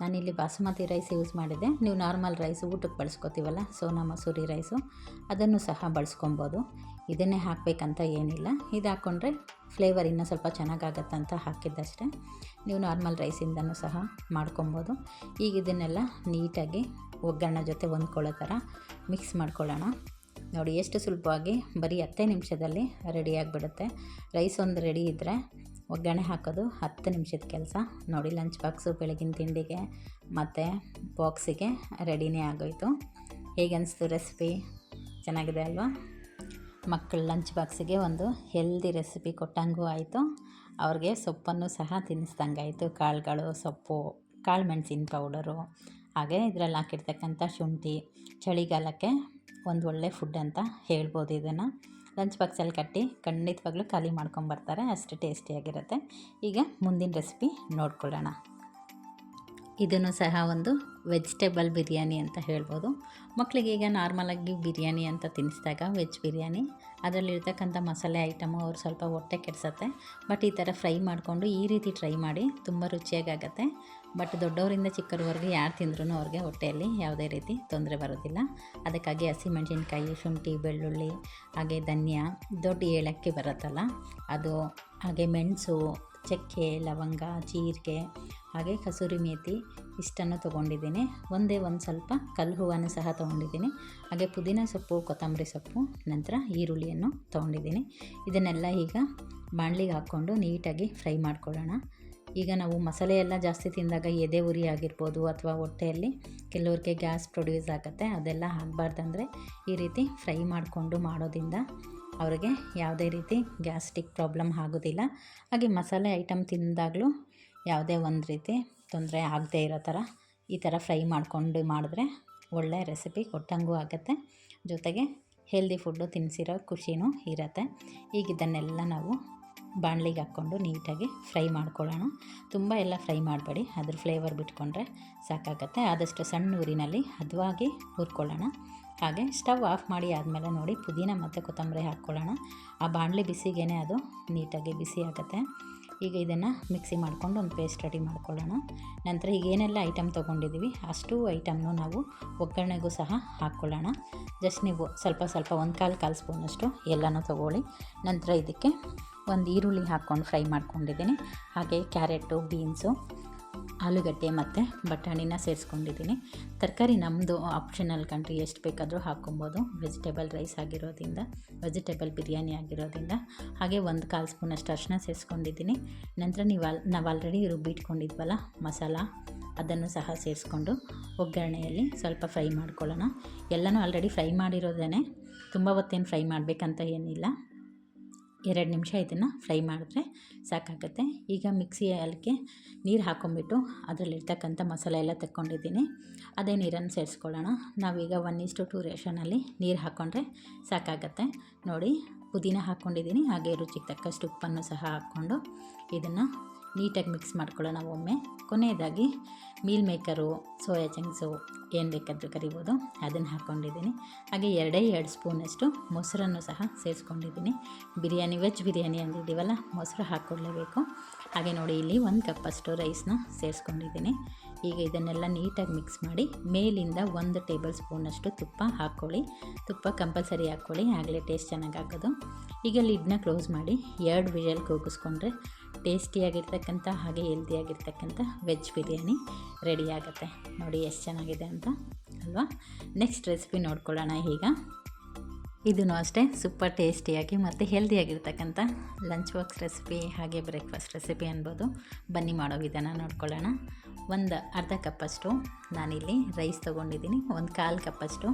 ನಾನಿಲ್ಲಿ ಬಾಸುಮತಿ ರೈಸ್ ಯೂಸ್ ಮಾಡಿದೆ ನೀವು ನಾರ್ಮಲ್ ರೈಸ್ ಊಟಕ್ಕೆ ಬಳಸ್ಕೊತೀವಲ್ಲ ಸೋನಾ ಮಸೂರಿ ರೈಸು ಅದನ್ನು ಸಹ ಬಳಸ್ಕೊಬೋದು. ಇದನ್ನೇ ಹಾಕಬೇಕಂತ ಏನಿಲ್ಲ. ಇದು ಹಾಕ್ಕೊಂಡ್ರೆ ಫ್ಲೇವರ್ ಇನ್ನೂ ಸ್ವಲ್ಪ ಚೆನ್ನಾಗಾಗತ್ತಂತ ಹಾಕಿದ್ದಷ್ಟೇ. ನೀವು ನಾರ್ಮಲ್ ರೈಸಿಂದನೂ ಸಹ ಮಾಡ್ಕೊಬೋದು. ಈಗ ಇದನ್ನೆಲ್ಲ ನೀಟಾಗಿ ಒಗ್ಗರಣೆ ಜೊತೆ ಹೊಂದ್ಕೊಳ್ಳೋ ಥರ ಮಿಕ್ಸ್ ಮಾಡ್ಕೊಳ್ಳೋಣ. ನೋಡಿ, ಎಷ್ಟು ಸುಲಭವಾಗಿ ಬರೀ ಹತ್ತೇ ನಿಮಿಷದಲ್ಲಿ ರೆಡಿಯಾಗಿಬಿಡುತ್ತೆ ರೈಸ್ ಒಂದು ರೆಡಿ ಇದ್ದರೆ ಒಗ್ಗರಣೆ ಹಾಕೋದು ಹತ್ತು ನಿಮಿಷದ ಕೆಲಸ. ನೋಡಿ ಲಂಚ್ ಬಾಕ್ಸು ಬೆಳಗಿನ ತಿಂಡಿಗೆ ಮತ್ತು ಬಾಕ್ಸಿಗೆ ರೆಡಿನೇ ಆಗೋಯಿತು. ಹೇಗೆ ಅನಿಸ್ತು ರೆಸಿಪಿ ಚೆನ್ನಾಗಿದೆ ಅಲ್ವಾ? ಮಕ್ಕಳ ಲಂಚ್ ಬಾಕ್ಸಿಗೆ ಒಂದು ಹೆಲ್ದಿ ರೆಸಿಪಿ ಕೊಟ್ಟಂಗೂ ಆಯಿತು. ಅವ್ರಿಗೆ ಸೊಪ್ಪನ್ನು ಸಹ ತಿನ್ನಿಸ್ದಂಗಾಯಿತು ಕಾಳುಗಳು, ಸೊಪ್ಪು, ಕಾಳು ಮೆಣಸಿನ ಪೌಡರು, ಹಾಗೆ ಇದರಲ್ಲಿ ಹಾಕಿರ್ತಕ್ಕಂಥ ಶುಂಠಿ, ಚಳಿಗಾಲಕ್ಕೆ ಒಂದು ಒಳ್ಳೆ ಫುಡ್ ಅಂತ ಹೇಳ್ಬೋದು ಇದನ್ನು. ಲಂಚ್ ಬಾಕ್ಸಲ್ಲಿ ಕಟ್ಟಿ ಖಂಡಿತವಾಗ್ಲೂ ಖಾಲಿ ಮಾಡ್ಕೊಂಬರ್ತಾರೆ ಅಷ್ಟು ಟೇಸ್ಟಿಯಾಗಿರುತ್ತೆ ಈಗ ಮುಂದಿನ ರೆಸಿಪಿ ನೋಡ್ಕೊಳ್ಳೋಣ. ಇದನ್ನು ಸಹ ಒಂದು ವೆಜಿಟೇಬಲ್ ಬಿರಿಯಾನಿ ಅಂತ ಹೇಳ್ಬೋದು. ಮಕ್ಕಳಿಗೆ ಈಗ ನಾರ್ಮಲಾಗಿ ಬಿರಿಯಾನಿ ಅಂತ ತಿನ್ನಿಸಿದಾಗ ವೆಜ್ ಬಿರಿಯಾನಿ, ಅದರಲ್ಲಿರ್ತಕ್ಕಂಥ ಮಸಾಲೆ ಐಟಮು ಅವ್ರು ಸ್ವಲ್ಪ ಹೊಟ್ಟೆ ಕೆಡಿಸತ್ತೆ. ಬಟ್ ಈ ಥರ ಫ್ರೈ ಮಾಡಿಕೊಂಡು ಈ ರೀತಿ ಟ್ರೈ ಮಾಡಿ ತುಂಬ ರುಚಿಯಾಗತ್ತೆ ಬಟ್ ದೊಡ್ಡವರಿಂದ ಚಿಕ್ಕವರೆಗೆ ಯಾರು ತಿಂದ್ರೂ ಅವ್ರಿಗೆ ಹೊಟ್ಟೆಯಲ್ಲಿ ಯಾವುದೇ ರೀತಿ ತೊಂದರೆ ಬರೋದಿಲ್ಲ ಅದಕ್ಕಾಗಿ ಹಸಿಮೆಣಸಿನ್ಕಾಯಿ ಶುಂಠಿ, ಬೆಳ್ಳುಳ್ಳಿ, ಹಾಗೆ ಧನ್ಯ ದೊಡ್ಡ ಏಲಕ್ಕಿ ಬರುತ್ತಲ್ಲ, ಅದು ಹಾಗೆ ಮೆಣಸು, ಚಕ್ಕೆ, ಲವಂಗ, ಜೀರಿಗೆ, ಹಾಗೆ ಕಸೂರಿ ಮೇಥಿ ಇಷ್ಟನ್ನು ತೊಗೊಂಡಿದ್ದೀನಿ. ಒಂದೇ ಒಂದು ಸ್ವಲ್ಪ ಕಲ್ಲು ಹೂವನ್ನು ಸಹ ತೊಗೊಂಡಿದ್ದೀನಿ. ಹಾಗೆ ಪುದೀನ ಸೊಪ್ಪು, ಕೊತ್ತಂಬರಿ ಸೊಪ್ಪು, ನಂತರ ಈರುಳ್ಳಿಯನ್ನು ತೊಗೊಂಡಿದ್ದೀನಿ. ಇದನ್ನೆಲ್ಲ ಈಗ ಬಾಣಲಿಗೆ ಹಾಕ್ಕೊಂಡು ನೀಟಾಗಿ ಫ್ರೈ ಮಾಡ್ಕೊಳ್ಳೋಣ. ಈಗ ನಾವು ಮಸಾಲೆ ಎಲ್ಲ ಜಾಸ್ತಿ ತಿಂದಾಗ ಎದೆ ಉರಿ ಆಗಿರ್ಬೋದು ಅಥವಾ ಹೊಟ್ಟೆಯಲ್ಲಿ ಕೆಲವ್ರಿಗೆ ಗ್ಯಾಸ್ ಪ್ರೊಡ್ಯೂಸ್ ಆಗುತ್ತೆ, ಅದೆಲ್ಲ ಆಗಬಾರ್ದಂದ್ರೆ ಈ ರೀತಿ ಫ್ರೈ ಮಾಡಿಕೊಂಡು ಮಾಡೋದ್ರಿಂದ ಅವರಿಗೆ ಯಾವುದೇ ರೀತಿ ಗ್ಯಾಸ್ಟ್ರಿಕ್ ಪ್ರಾಬ್ಲಮ್ ಆಗೋದಿಲ್ಲ. ಹಾಗೆ ಮಸಾಲೆ ಐಟಮ್ ತಿಂದಾಗಲೂ ಯಾವುದೇ ಒಂದು ರೀತಿ ತೊಂದರೆ ಆಗದೇ ಇರೋ ಥರ ಈ ಥರ ಫ್ರೈ ಮಾಡಿಕೊಂಡು ಮಾಡಿದ್ರೆ ಒಳ್ಳೆಯ ರೆಸಿಪಿ ಕೊಟ್ಟಂಗೂ ಆಗುತ್ತೆ. ಜೊತೆಗೆ ಹೆಲ್ದಿ ಫುಡ್ಡು ತಿನ್ನಿಸಿರೋ ಖುಷಿನೂ ಇರುತ್ತೆ. ಈಗ ಇದನ್ನೆಲ್ಲ ನಾವು ಬಾಣಲಿಗೆ ಹಾಕ್ಕೊಂಡು ನೀಟಾಗಿ ಫ್ರೈ ಮಾಡ್ಕೊಳ್ಳೋಣ. ತುಂಬ ಎಲ್ಲ ಫ್ರೈ ಮಾಡಬೇಡಿ, ಅದ್ರ ಫ್ಲೇವರ್ ಬಿಟ್ಕೊಂಡ್ರೆ ಸಾಕಾಗತ್ತೆ. ಆದಷ್ಟು ಸಣ್ಣ ಊರಿನಲ್ಲಿ ಹದವಾಗಿ ಹುರ್ಕೊಳ್ಳೋಣ. ಹಾಗೆ ಸ್ಟವ್ ಆಫ್ ಮಾಡಿ ಆದಮೇಲೆ ನೋಡಿ, ಪುದೀನ ಮತ್ತು ಕೊತ್ತಂಬರಿ ಹಾಕ್ಕೊಳ್ಳೋಣ. ಆ ಬಾಣಲಿ ಬಿಸಿಗೇನೆ ಅದು ನೀಟಾಗಿ ಬಿಸಿ ಆಗುತ್ತೆ. ಈಗ ಇದನ್ನು ಮಿಕ್ಸಿ ಮಾಡ್ಕೊಂಡು ಒಂದು ಪೇಸ್ಟ್ ರೆಡಿ ಮಾಡ್ಕೊಳ್ಳೋಣ. ನಂತರ ಈಗ ಏನೆಲ್ಲ ಐಟಮ್ ತೊಗೊಂಡಿದ್ದೀವಿ, ಅಷ್ಟು ಐಟಮ್ನು ನಾವು ಒಗ್ಗರಣೆಗೂ ಸಹ ಹಾಕ್ಕೊಳ್ಳೋಣ. ಜಸ್ಟ್ ನೀವು ಸ್ವಲ್ಪ ಸ್ವಲ್ಪ ಒಂದು ಕಾಲು ಕಾಲು ಸ್ಪೂನಷ್ಟು ಎಲ್ಲನೂ ತೊಗೊಳ್ಳಿ. ನಂತರ ಇದಕ್ಕೆ ಒಂದು ಈರುಳ್ಳಿ ಹಾಕ್ಕೊಂಡು ಫ್ರೈ ಮಾಡ್ಕೊಂಡಿದ್ದೀನಿ. ಹಾಗೆ ಕ್ಯಾರೆಟು, ಬೀನ್ಸು, ಆಲೂಗಡ್ಡೆ ಮತ್ತು ಬಟಾಣಿನ ಸೇರಿಸ್ಕೊಂಡಿದ್ದೀನಿ. ತರಕಾರಿ ನಮ್ಮದು ಆಪ್ಷನಲ್ ಕಂಟ್ರಿ ಎಷ್ಟು ಬೇಕಾದರೂ ಹಾಕ್ಕೊಬೋದು. ವೆಜಿಟೇಬಲ್ ರೈಸ್ ಆಗಿರೋದ್ರಿಂದ, ವೆಜಿಟೇಬಲ್ ಬಿರಿಯಾನಿ ಆಗಿರೋದ್ರಿಂದ. ಹಾಗೆ ಒಂದು ಕಾಲು ಸ್ಪೂನಷ್ಟು ಅರಿಶಿನ ಸೇರಿಸ್ಕೊಂಡಿದ್ದೀನಿ. ನಂತರ ನೀವು ಅಲ್ ನಾವು ಆಲ್ರೆಡಿ ರುಬ್ಬಿಟ್ಕೊಂಡಿದ್ವಲ್ಲ ಮಸಾಲ, ಅದನ್ನು ಸಹ ಸೇರಿಸ್ಕೊಂಡು ಒಗ್ಗರಣೆಯಲ್ಲಿ ಸ್ವಲ್ಪ ಫ್ರೈ ಮಾಡ್ಕೊಳ್ಳೋಣ. ಎಲ್ಲನೂ ಆಲ್ರೆಡಿ ಫ್ರೈ ಮಾಡಿರೋದೇ ತುಂಬ ಹೊತ್ತೇನು ಫ್ರೈ ಮಾಡಬೇಕಂತ ಏನಿಲ್ಲ. ಎರಡು ನಿಮಿಷ ಇದನ್ನು ಫ್ರೈ ಮಾಡಿದ್ರೆ ಸಾಕಾಗುತ್ತೆ. ಈಗ ಮಿಕ್ಸಿ ಅಲ್ಲಿಗೆ ನೀರು ಹಾಕ್ಕೊಂಬಿಟ್ಟು ಅದರಲ್ಲಿರ್ತಕ್ಕಂಥ ಮಸಾಲೆ ಎಲ್ಲ ತಕ್ಕೊಂಡಿದ್ದೀನಿ. ಅದೇ ನೀರನ್ನು ಸೇರಿಸ್ಕೊಳ್ಳೋಣ. ನಾವೀಗ ಒನ್ ಇಸ್ಟು ಟು ರೇಷನಲ್ಲಿ ನೀರು ಹಾಕ್ಕೊಂಡ್ರೆ ಸಾಕಾಗತ್ತೆ. ನೋಡಿ ಪುದೀನ ಹಾಕ್ಕೊಂಡಿದ್ದೀನಿ, ಹಾಗೆ ರುಚಿಗೆ ತಕ್ಕಷ್ಟು ಉಪ್ಪನ್ನು ಸಹ ಹಾಕ್ಕೊಂಡು ಇದನ್ನು ನೀಟಾಗಿ ಮಿಕ್ಸ್ ಮಾಡ್ಕೊಳ್ಳೋಣ ಒಮ್ಮೆ. ಕೊನೆಯದಾಗಿ ಮೀಲ್ ಮೇಕರು ಸೋಯಾ ಚಂಕ್ಸು ಏನು ಬೇಕಾದರೂ ಕರಿಬೋದು, ಅದನ್ನು ಹಾಕ್ಕೊಂಡಿದ್ದೀನಿ. ಹಾಗೆ ಎರಡೇ ಎರಡು ಸ್ಪೂನಷ್ಟು ಮೊಸರನ್ನು ಸಹ ಸೇರಿಸ್ಕೊಂಡಿದ್ದೀನಿ. ಬಿರಿಯಾನಿ, ವೆಜ್ ಬಿರಿಯಾನಿ ಅಂದಿದ್ದೀವಲ್ಲ ಮೊಸರು ಹಾಕ್ಕೊಡ್ಲೇಬೇಕು ಹಾಗೆ ನೋಡಿ, ಇಲ್ಲಿ ಒಂದು ಕಪ್ಪಷ್ಟು ರೈಸ್ನ ಸೇರಿಸ್ಕೊಂಡಿದ್ದೀನಿ. ಈಗ ಇದನ್ನೆಲ್ಲ ನೀಟಾಗಿ ಮಿಕ್ಸ್ ಮಾಡಿ ಮೇಲಿಂದ ಒಂದು ಟೇಬಲ್ ಸ್ಪೂನಷ್ಟು ತುಪ್ಪ ಹಾಕ್ಕೊಳ್ಳಿ. ತುಪ್ಪ ಕಂಪಲ್ಸರಿ ಹಾಕ್ಕೊಳ್ಳಿ, ಆಗಲೇ ಟೇಸ್ಟ್ ಚೆನ್ನಾಗಿ ಹಾಕೋದು ಈಗ ಲಿಡ್ನ ಕ್ಲೋಸ್ ಮಾಡಿ ಎರಡು ವಿಷಲ್ ಕೂಗಿಸ್ಕೊಂಡ್ರೆ ಟೇಸ್ಟಿಯಾಗಿರ್ತಕ್ಕಂಥ ಹಾಗೆ ಹೆಲ್ದಿಯಾಗಿರ್ತಕ್ಕಂಥ ವೆಜ್ ಬಿರಿಯಾನಿ ರೆಡಿ ಆಗುತ್ತೆ. ನೋಡಿ ಎಷ್ಟು ಚೆನ್ನಾಗಿದೆ ಅಂತ, ಅಲ್ವಾ? ನೆಕ್ಸ್ಟ್ ರೆಸಿಪಿ ನೋಡ್ಕೊಳ್ಳೋಣ ಈಗ. ಇದೂ ಅಷ್ಟೇ ಸೂಪರ್ ಟೇಸ್ಟಿಯಾಗಿ ಮತ್ತು ಹೆಲ್ದಿಯಾಗಿರ್ತಕ್ಕಂಥ ಲಂಚ್ ಬಾಕ್ಸ್ ರೆಸಿಪಿ ಹಾಗೆ ಬ್ರೇಕ್ಫಾಸ್ಟ್ ರೆಸಿಪಿ ಅನ್ಬೋದು. ಬನ್ನಿ ಮಾಡೋ ವಿಧಾನ ನೋಡ್ಕೊಳ್ಳೋಣ. ಒಂದು ಅರ್ಧ ಕಪ್ಪಷ್ಟು ನಾನಿಲ್ಲಿ ರೈಸ್ ತೊಗೊಂಡಿದ್ದೀನಿ, ಒಂದು ಕಾಲು ಕಪ್ಪಷ್ಟು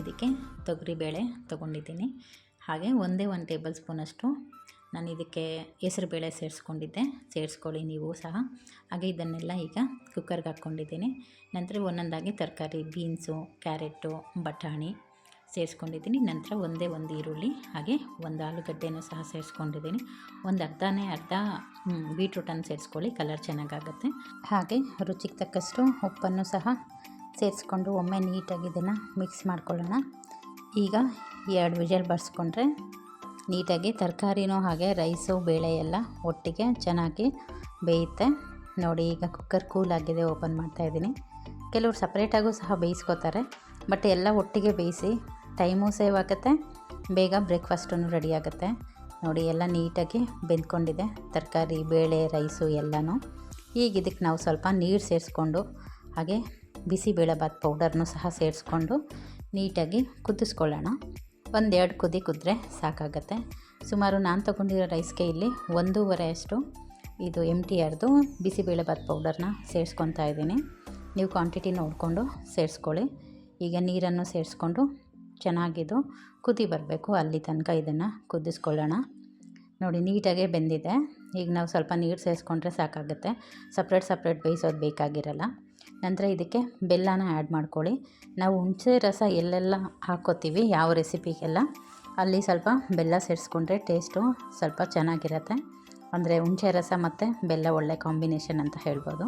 ಇದಕ್ಕೆ ತೊಗರಿಬೇಳೆ ತೊಗೊಂಡಿದ್ದೀನಿ. ಹಾಗೆ ಒಂದೇ ಒಂದು ಟೇಬಲ್ ಸ್ಪೂನಷ್ಟು ನಾನು ಇದಕ್ಕೆ ಹೆಸರುಬೇಳೆ ಸೇರಿಸ್ಕೊಂಡಿದ್ದೆ, ಸೇರಿಸ್ಕೊಳ್ಳಿ ನೀವು ಸಹ. ಹಾಗೆ ಇದನ್ನೆಲ್ಲ ಈಗ ಕುಕ್ಕರ್ಗೆ ಹಾಕ್ಕೊಂಡಿದ್ದೀನಿ. ನಂತರ ಒಂದೊಂದಾಗಿ ತರಕಾರಿ ಬೀನ್ಸು ಕ್ಯಾರೆಟು ಬಟಾಣಿ ಸೇರಿಸ್ಕೊಂಡಿದ್ದೀನಿ. ನಂತರ ಒಂದೇ ಒಂದು ಈರುಳ್ಳಿ, ಹಾಗೆ ಒಂದು ಆಲೂಗಡ್ಡೆನೂ ಸಹ ಸೇರಿಸ್ಕೊಂಡಿದ್ದೀನಿ. ಒಂದು ಅರ್ಧನೇ ಅರ್ಧ ಬೀಟ್ರೂಟನ್ನು ಸೇರಿಸ್ಕೊಳ್ಳಿ, ಕಲರ್ ಚೆನ್ನಾಗಾಗುತ್ತೆ. ಹಾಗೆ ರುಚಿಗೆ ತಕ್ಕಷ್ಟು ಉಪ್ಪನ್ನು ಸಹ ಸೇರಿಸ್ಕೊಂಡು ಒಮ್ಮೆ ನೀಟಾಗಿ ಇದನ್ನು ಮಿಕ್ಸ್ ಮಾಡ್ಕೊಳ್ಳೋಣ. ಈಗ ಎರಡು ವಿಜಲ್ ಬರ್ಸ್ಕೊಂಡ್ರೆ ನೀಟಾಗಿ ತರಕಾರಿನೂ ಹಾಗೆ ರೈಸು, ಬೇಳೆ ಎಲ್ಲ ಒಟ್ಟಿಗೆ ಚೆನ್ನಾಗಿ ಬೇಯುತ್ತೆ. ನೋಡಿ, ಈಗ ಕುಕ್ಕರ್ ಆಗಿದೆ ಓಪನ್ ಮಾಡ್ತಾಯಿದ್ದೀನಿ ಕೆಲವರು ಸಪ್ರೇಟಾಗೂ ಸಹ ಬೇಯಿಸ್ಕೋತಾರೆ ಬಟ್ ಎಲ್ಲ ಒಟ್ಟಿಗೆ ಬೇಯಿಸಿ ಟೈಮು ಸೇವ್ ಆಗುತ್ತೆ. ಬೇಗ ಬ್ರೇಕ್ಫಾಸ್ಟೂ ರೆಡಿ ಆಗುತ್ತೆ. ನೋಡಿ, ಎಲ್ಲ ನೀಟಾಗಿ ಬೆಂದ್ಕೊಂಡಿದೆ. ತರಕಾರಿ, ಬೇಳೆ, ರೈಸು ಎಲ್ಲನೂ. ಈಗ ಇದಕ್ಕೆ ನಾವು ಸ್ವಲ್ಪ ನೀರು ಸೇರಿಸ್ಕೊಂಡು, ಹಾಗೆ ಬಿಸಿಬೇಳೆಬಾತ್ ಪೌಡರ್ನೂ ಸಹ ಸೇರಿಸ್ಕೊಂಡು ನೀಟಾಗಿ ಕುದಿಸ್ಕೊಳ್ಳೋಣ. ಒಂದೆರಡು ಕುದಿ ಕುದ್ರೆ ಸಾಕಾಗತ್ತೆ. ಸುಮಾರು ನಾನು ತಗೊಂಡಿರೋ ರೈಸ್ಗೆ ಇಲ್ಲಿ ಒಂದೂವರೆ ಅಷ್ಟು ಇದು ಎಂ ಟಿ ಆರ್ದು ಬಿಸಿಬೇಳೆಬಾತ್ ಪೌಡರ್ನ ಸೇರಿಸ್ಕೊತಾ ಇದ್ದೀನಿ. ನೀವು ಕ್ವಾಂಟಿಟಿ ನೋಡಿಕೊಂಡು ಸೇರಿಸ್ಕೊಳ್ಳಿ. ಈಗ ನೀರನ್ನು ಸೇರಿಸ್ಕೊಂಡು ಚೆನ್ನಾಗಿದು ಕುದಿ ಬರಬೇಕು. ಅಲ್ಲಿ ತನಕ ಇದನ್ನು ಕುದಿಸ್ಕೊಳ್ಳೋಣ. ನೋಡಿ, ನೀಟಾಗೆ ಬೆಂದಿದೆ. ಈಗ ನಾವು ಸ್ವಲ್ಪ ನೀರು ಸೇರಿಸ್ಕೊಂಡ್ರೆ ಸಾಕಾಗುತ್ತೆ. ಸಪ್ರೇಟ್ ಸಪ್ರೇಟ್ ಬೇಯಿಸೋದು ಬೇಕಾಗಿರಲ್ಲ. ನಂತರ ಇದಕ್ಕೆ ಬೆಲ್ಲನ ಆ್ಯಡ್ ಮಾಡ್ಕೊಳ್ಳಿ. ನಾವು ಹುಣಸೆ ರಸ ಎಲ್ಲೆಲ್ಲ ಹಾಕ್ಕೋತೀವಿ, ಯಾವ ರೆಸಿಪಿಗೆಲ್ಲ ಅಲ್ಲಿ ಸ್ವಲ್ಪ ಬೆಲ್ಲ ಸೇರಿಸ್ಕೊಂಡ್ರೆ ಟೇಸ್ಟು ಸ್ವಲ್ಪ ಚೆನ್ನಾಗಿರುತ್ತೆ. ಅಂದರೆ ಹುಣಸೆ ರಸ ಮತ್ತು ಬೆಲ್ಲ ಒಳ್ಳೆ ಕಾಂಬಿನೇಷನ್ ಅಂತ ಹೇಳ್ಬೋದು.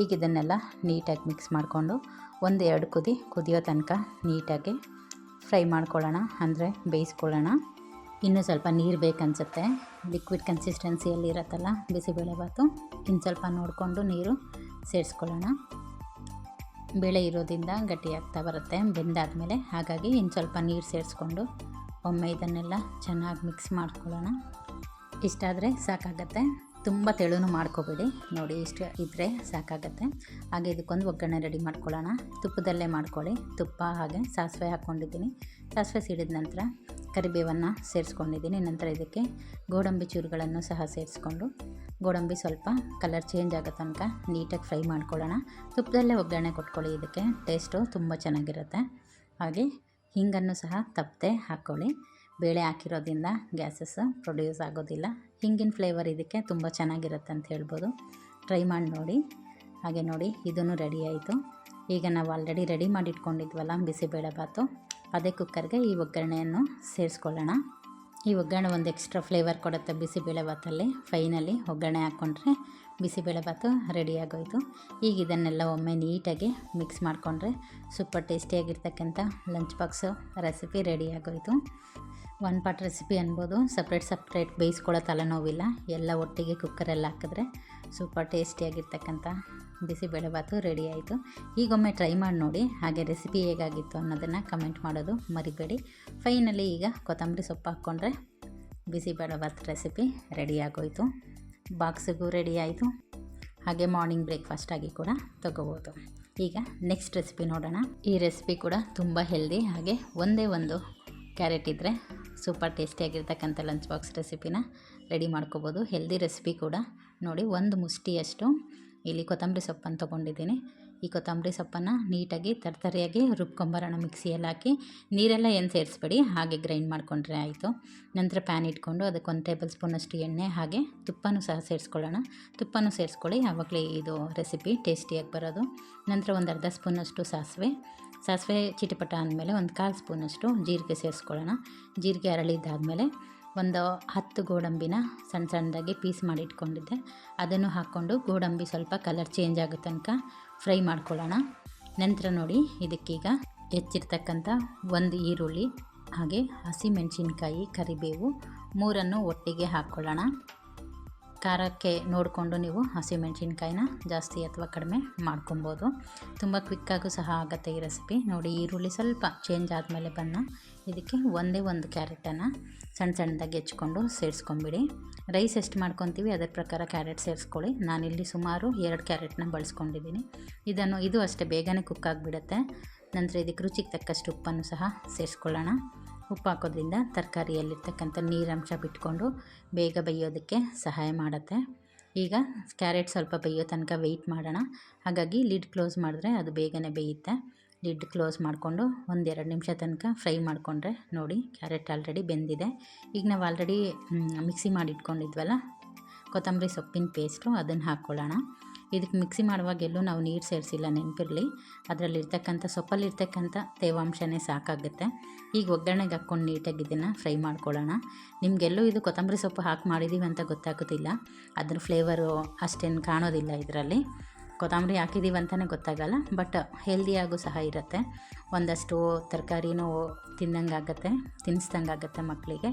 ಈಗ ಇದನ್ನೆಲ್ಲ ನೀಟಾಗಿ ಮಿಕ್ಸ್ ಮಾಡಿಕೊಂಡು ಒಂದು ಎರಡು ಕುದಿ ಕುದಿಯೋ ತನಕ ನೀಟಾಗಿ ಫ್ರೈ ಮಾಡ್ಕೊಳ್ಳೋಣ, ಅಂದರೆ ಬೇಯಿಸ್ಕೊಳ್ಳೋಣ. ಇನ್ನೂ ಸ್ವಲ್ಪ ನೀರು ಬೇಕನ್ಸುತ್ತೆ. ಲಿಕ್ವಿಡ್ ಕನ್ಸಿಸ್ಟೆನ್ಸಿಯಲ್ಲಿ ಇರುತ್ತಲ್ಲ ಬಿಸಿಬೇಳೆಬಾತು ಇನ್ನು ಸ್ವಲ್ಪ ನೋಡಿಕೊಂಡು ನೀರು ಸೇರಿಸ್ಕೊಳ್ಳೋಣ. ಬೇಳೆ ಇರೋದ್ರಿಂದ ಗಟ್ಟಿಯಾಗ್ತಾ ಬರುತ್ತೆ, ಬೆಂದಾದಮೇಲೆ. ಹಾಗಾಗಿ ಇನ್ನು ಸ್ವಲ್ಪ ನೀರು ಸೇರಿಸ್ಕೊಂಡು ಒಮ್ಮೆ ಇದನ್ನೆಲ್ಲ ಚೆನ್ನಾಗಿ ಮಿಕ್ಸ್ ಮಾಡ್ಕೊಳ್ಳೋಣ. ಇಷ್ಟಾದರೆ ಸಾಕಾಗತ್ತೆ. ತುಂಬ ತೆಳುನು ಮಾಡ್ಕೋಬೇಡಿ. ನೋಡಿ, ಇಷ್ಟು ಇದ್ದರೆ ಸಾಕಾಗತ್ತೆ. ಹಾಗೆ ಇದಕ್ಕೊಂದು ಒಗ್ಗರಣೆ ರೆಡಿ ಮಾಡ್ಕೊಳ್ಳೋಣ. ತುಪ್ಪದಲ್ಲೇ ಮಾಡ್ಕೊಳ್ಳಿ. ತುಪ್ಪ ಹಾಗೆ ಸಾಸಿವೆ ಹಾಕ್ಕೊಂಡಿದ್ದೀನಿ. ಸಾಸಿವೆ ಸಿಡಿದ ನಂತರ ಕರಿಬೇವನ್ನು ಸೇರಿಸ್ಕೊಂಡಿದ್ದೀನಿ. ನಂತರ ಇದಕ್ಕೆ ಗೋಡಂಬಿ ಚೂರುಗಳನ್ನು ಸಹ ಸೇರಿಸ್ಕೊಂಡು, ಗೋಡಂಬಿ ಸ್ವಲ್ಪ ಕಲರ್ ಚೇಂಜ್ ಆಗೋ ತನಕ ನೀಟಾಗಿ ಫ್ರೈ ಮಾಡ್ಕೊಳ್ಳೋಣ. ತುಪ್ಪದಲ್ಲೇ ಒಗ್ಗರಣೆ ಕೊಟ್ಕೊಳ್ಳಿ. ಇದಕ್ಕೆ ಟೇಸ್ಟು ತುಂಬ ಚೆನ್ನಾಗಿರುತ್ತೆ. ಹಾಗೆ ಹಿಂಗನ್ನು ಸಹ ತಪ್ಪದೆ ಹಾಕ್ಕೊಳ್ಳಿ. ಬೇಳೆ ಹಾಕಿರೋದ್ರಿಂದ ಗ್ಯಾಸಸ್ ಪ್ರೊಡ್ಯೂಸ್ ಆಗೋದಿಲ್ಲ. ಹಿಂಗಿನ ಫ್ಲೇವರ್ ಇದಕ್ಕೆ ತುಂಬ ಚೆನ್ನಾಗಿರುತ್ತೆ ಅಂತ ಹೇಳ್ಬೋದು. ಟ್ರೈ ಮಾಡಿ ನೋಡಿ. ಹಾಗೆ ನೋಡಿ ಇದೂ ರೆಡಿ ಆಯಿತು. ಈಗ ನಾವು ಆಲ್ರೆಡಿ ರೆಡಿ ಮಾಡಿಟ್ಕೊಂಡಿದ್ವಲ್ಲ ಬಿಸಿಬೇಳೆಭಾತು ಅದೇ ಕುಕ್ಕರ್ಗೆ ಈ ಒಗ್ಗರಣೆಯನ್ನು ಸೇರಿಸ್ಕೊಳ್ಳೋಣ. ಈ ಒಗ್ಗರಣೆ ಒಂದು ಎಕ್ಸ್ಟ್ರಾ ಫ್ಲೇವರ್ ಕೊಡುತ್ತೆ ಬಿಸಿಬೇಳೆಭಾತಲ್ಲಿ ಫೈನಲಿ ಒಗ್ಗರಣೆ ಹಾಕ್ಕೊಂಡ್ರೆ ಬಿಸಿಬೇಳೆಭಾತು ರೆಡಿ ಆಗೋಯ್ತು. ಈಗ ಇದನ್ನೆಲ್ಲ ಒಮ್ಮೆ ನೀಟಾಗಿ ಮಿಕ್ಸ್ ಮಾಡಿಕೊಂಡ್ರೆ ಸೂಪರ್ ಟೇಸ್ಟಿಯಾಗಿರ್ತಕ್ಕಂಥ ಲಂಚ್ ಬಾಕ್ಸು ರೆಸಿಪಿ ರೆಡಿ ಆಗೋಯ್ತು. ಒನ್ ಪಾಟ್ ರೆಸಿಪಿ ಅನ್ಬೋದು. ಸಪ್ರೇಟ್ ಸಪ್ರೇಟ್ ಬೇಯಿಸ್ಕೊಳ್ಳೋ ತಲೆನೋವಿಲ್ಲ. ಎಲ್ಲ ಒಟ್ಟಿಗೆ ಕುಕ್ಕರಲ್ಲಿ ಹಾಕಿದ್ರೆ ಸೂಪರ್ ಟೇಸ್ಟಿಯಾಗಿರ್ತಕ್ಕಂಥ ಬಿಸಿಬೇಳೆಭಾತು ರೆಡಿ ಆಯಿತು. ಈಗೊಮ್ಮೆ ಟ್ರೈ ಮಾಡಿ ನೋಡಿ, ಹಾಗೆ ರೆಸಿಪಿ ಹೇಗಾಗಿತ್ತು ಅನ್ನೋದನ್ನು ಕಮೆಂಟ್ ಮಾಡೋದು ಮರಿಬೇಡಿ. ಫೈನಲಿ ಈಗ ಕೊತ್ತಂಬರಿ ಸೊಪ್ಪು ಹಾಕ್ಕೊಂಡ್ರೆ ಬಿಸಿಬೇಳೆಭಾತ್ ರೆಸಿಪಿ ರೆಡಿ ಆಗೋಯ್ತು. ಬಾಕ್ಸಿಗೂ ರೆಡಿ ಆಯಿತು. ಹಾಗೆ ಮಾರ್ನಿಂಗ್ ಬ್ರೇಕ್ಫಾಸ್ಟಾಗಿ ಕೂಡ ತಗೋಬೋದು. ಈಗ ನೆಕ್ಸ್ಟ್ ರೆಸಿಪಿ ನೋಡೋಣ. ಈ ರೆಸಿಪಿ ಕೂಡ ತುಂಬ ಹೆಲ್ದಿ, ಹಾಗೆ ಒಂದೇ ಒಂದು ಕ್ಯಾರೆಟ್ ಇದ್ದರೆ ಸೂಪರ್ ಟೇಸ್ಟಿಯಾಗಿರ್ತಕ್ಕಂಥ ಲಂಚ್ ಬಾಕ್ಸ್ ರೆಸಿಪಿನ ರೆಡಿ ಮಾಡ್ಕೋಬೋದು. ಹೆಲ್ದಿ ರೆಸಿಪಿ ಕೂಡ. ನೋಡಿ, ಒಂದು ಮುಷ್ಟಿಯಷ್ಟು ಇಲ್ಲಿ ಕೊತ್ತಂಬರಿ ಸೊಪ್ಪನ್ನು ತೊಗೊಂಡಿದ್ದೀನಿ. ಈ ಕೊತ್ತಂಬರಿ ಸೊಪ್ಪನ್ನು ನೀಟಾಗಿ ತರ್ತರಿಯಾಗಿ ರುಬ್ಕೊಂಬರೋಣ ಮಿಕ್ಸಿಯಲ್ಲಿ ಹಾಕಿ. ನೀರೆಲ್ಲ ಏನು ಸೇರಿಸ್ಬೇಡಿ, ಹಾಗೆ ಗ್ರೈಂಡ್ ಮಾಡಿಕೊಂಡ್ರೆ ಆಯಿತು. ನಂತರ ಪ್ಯಾನ್ ಇಟ್ಕೊಂಡು ಅದಕ್ಕೆ ಒಂದು ಟೇಬಲ್ ಸ್ಪೂನಷ್ಟು ಎಣ್ಣೆ, ಹಾಗೆ ತುಪ್ಪನೂ ಸಹ ಸೇರಿಸ್ಕೊಳ್ಳೋಣ. ತುಪ್ಪನೂ ಸೇರಿಸ್ಕೊಳ್ಳಿ ಆವಾಗಲೇ ಇದು ರೆಸಿಪಿ ಟೇಸ್ಟಿಯಾಗಿ ಬರೋದು. ನಂತರ ಒಂದು ಅರ್ಧ ಸ್ಪೂನಷ್ಟು ಸಾಸಿವೆ. ಸಾಸಿವೆ ಚಿಟಪಟ ಅಂದಮೇಲೆ ಒಂದು ಕಾಲು ಸ್ಪೂನಷ್ಟು ಜೀರಿಗೆ ಸೇರಿಸ್ಕೊಳ್ಳೋಣ. ಜೀರಿಗೆ ಅರಳಿದ್ದಾದಮೇಲೆ ಒಂದು ಹತ್ತು ಗೋಡಂಬಿನ ಸಣ್ಣ ಸಣ್ಣದಾಗಿ ಪೀಸ್ ಮಾಡಿ ಇಟ್ಕೊಂಡಿದ್ದೆ ಅದನ್ನು ಹಾಕ್ಕೊಂಡು ಗೋಡಂಬಿ ಸ್ವಲ್ಪ ಕಲರ್ ಚೇಂಜ್ ಆಗೋ ತನಕ ಫ್ರೈ ಮಾಡ್ಕೊಳ್ಳೋಣ. ನಂತರ ನೋಡಿ ಇದಕ್ಕೀಗ ಹೆಚ್ಚಿರ್ತಕ್ಕಂಥ ಒಂದು ಈರುಳ್ಳಿ, ಹಾಗೆ ಹಸಿಮೆಣಸಿನ್ಕಾಯಿ, ಕರಿಬೇವು ಮೂರನ್ನು ಒಟ್ಟಿಗೆ ಹಾಕ್ಕೊಳ್ಳೋಣ. ಖಾರಕ್ಕೆ ನೋಡಿಕೊಂಡು ನೀವು ಹಸಿಮೆಣಸಿನ್ಕಾಯಿನ ಜಾಸ್ತಿ ಅಥವಾ ಕಡಿಮೆ ಮಾಡ್ಕೊಬೋದು. ತುಂಬ ಕ್ವಿಕ್ಕಾಗೂ ಸಹ ಆಗುತ್ತೆ ಈ ರೆಸಿಪಿ ನೋಡಿ, ಈರುಳ್ಳಿ ಸ್ವಲ್ಪ ಚೇಂಜ್ ಆದಮೇಲೆ ಬಣ್ಣ. ಇದಕ್ಕೆ ಒಂದೇ ಒಂದು ಕ್ಯಾರೆಟನ್ನು ಸಣ್ಣ ಸಣ್ಣದಾಗಿ ಹೆಚ್ಕೊಂಡು ಸೇರಿಸ್ಕೊಂಬಿಡಿ. ರೈಸ್ ಎಷ್ಟು ಮಾಡ್ಕೊತೀವಿ ಅದರ ಪ್ರಕಾರ ಕ್ಯಾರೆಟ್ ಸೇರಿಸ್ಕೊಳ್ಳಿ. ನಾನಿಲ್ಲಿ ಸುಮಾರು ಎರಡು ಕ್ಯಾರೆಟ್ನ ಬಳಸ್ಕೊಂಡಿದ್ದೀನಿ. ಇದನ್ನು, ಇದು ಅಷ್ಟೇ ಬೇಗನೆ ಕುಕ್ ಆಗಿಬಿಡುತ್ತೆ. ನಂತರ ಇದಕ್ಕೆ ರುಚಿಗೆ ತಕ್ಕಷ್ಟು ಉಪ್ಪನ್ನು ಸಹ ಸೇರಿಸ್ಕೊಳ್ಳೋಣ. ಉಪ್ಪು ಹಾಕೋದ್ರಿಂದ ತರಕಾರಿಯಲ್ಲಿರ್ತಕ್ಕಂಥ ನೀರಂಶ ಬಿಟ್ಕೊಂಡು ಬೇಗ ಬೇಯೋದಕ್ಕೆ ಸಹಾಯ ಮಾಡುತ್ತೆ. ಈಗ ಕ್ಯಾರೆಟ್ ಸ್ವಲ್ಪ ಬೇಯೋ ತನಕ ವೆಯ್ಟ್ ಮಾಡೋಣ. ಹಾಗಾಗಿ ಲಿಡ್ ಕ್ಲೋಸ್ ಮಾಡಿದ್ರೆ ಅದು ಬೇಗನೆ ಬೇಯುತ್ತೆ. ಲಿಡ್ ಕ್ಲೋಸ್ ಮಾಡಿಕೊಂಡು ಒಂದೆರಡು ನಿಮಿಷ ತನಕ ಫ್ರೈ ಮಾಡಿಕೊಂಡ್ರೆ ನೋಡಿ ಕ್ಯಾರೆಟ್ ಆಲ್ರೆಡಿ ಬೆಂದಿದೆ. ಈಗ ನಾವು ಆಲ್ರೆಡಿ ಮಿಕ್ಸಿ ಮಾಡಿಟ್ಕೊಂಡಿದ್ವಲ್ಲ, ಕೊತ್ತಂಬರಿ ಸೊಪ್ಪಿನ ಪೇಸ್ಟು ಅದನ್ನು ಹಾಕ್ಕೊಳ್ಳೋಣ. ಇದಕ್ಕೆ ಮಿಕ್ಸಿ ಮಾಡುವಾಗೆಲ್ಲೂ ನಾವು ನೀರು ಸೇರಿಸಿಲ್ಲ ನೆನಪಿರಲಿ. ಅದರಲ್ಲಿರ್ತಕ್ಕಂಥ ಸೊಪ್ಪಲ್ಲಿರ್ತಕ್ಕಂಥ ತೇವಾಂಶನೇ ಸಾಕಾಗುತ್ತೆ. ಈಗ ಒಗ್ಗರಣೆಗೆ ಹಾಕ್ಕೊಂಡು ನೀಟಾಗಿ ಇದನ್ನು ಫ್ರೈ ಮಾಡ್ಕೊಳ್ಳೋಣ. ನಿಮಗೆಲ್ಲೂ ಇದು ಕೊತ್ತಂಬರಿ ಸೊಪ್ಪು ಹಾಕಿ ಮಾಡಿದ್ದೀವಿ ಅಂತ ಗೊತ್ತಾಗೋದಿಲ್ಲ. ಅದ್ರ ಫ್ಲೇವರು ಅಷ್ಟೇನು ಕಾಣೋದಿಲ್ಲ ಇದರಲ್ಲಿ. ಕೊತ್ತಂಬರಿ ಹಾಕಿದ್ದೀವಿ ಅಂತಲೇ ಗೊತ್ತಾಗಲ್ಲ, ಬಟ್ ಹೆಲ್ದಿಯಾಗೂ ಸಹ ಇರುತ್ತೆ. ಒಂದಷ್ಟು ತರಕಾರಿನೂ ತಿಂದಂಗೆ ಆಗುತ್ತೆ ತಿನ್ನಿಸ್ದಂಗೆ ಆಗುತ್ತೆ ಮಕ್ಕಳಿಗೆ.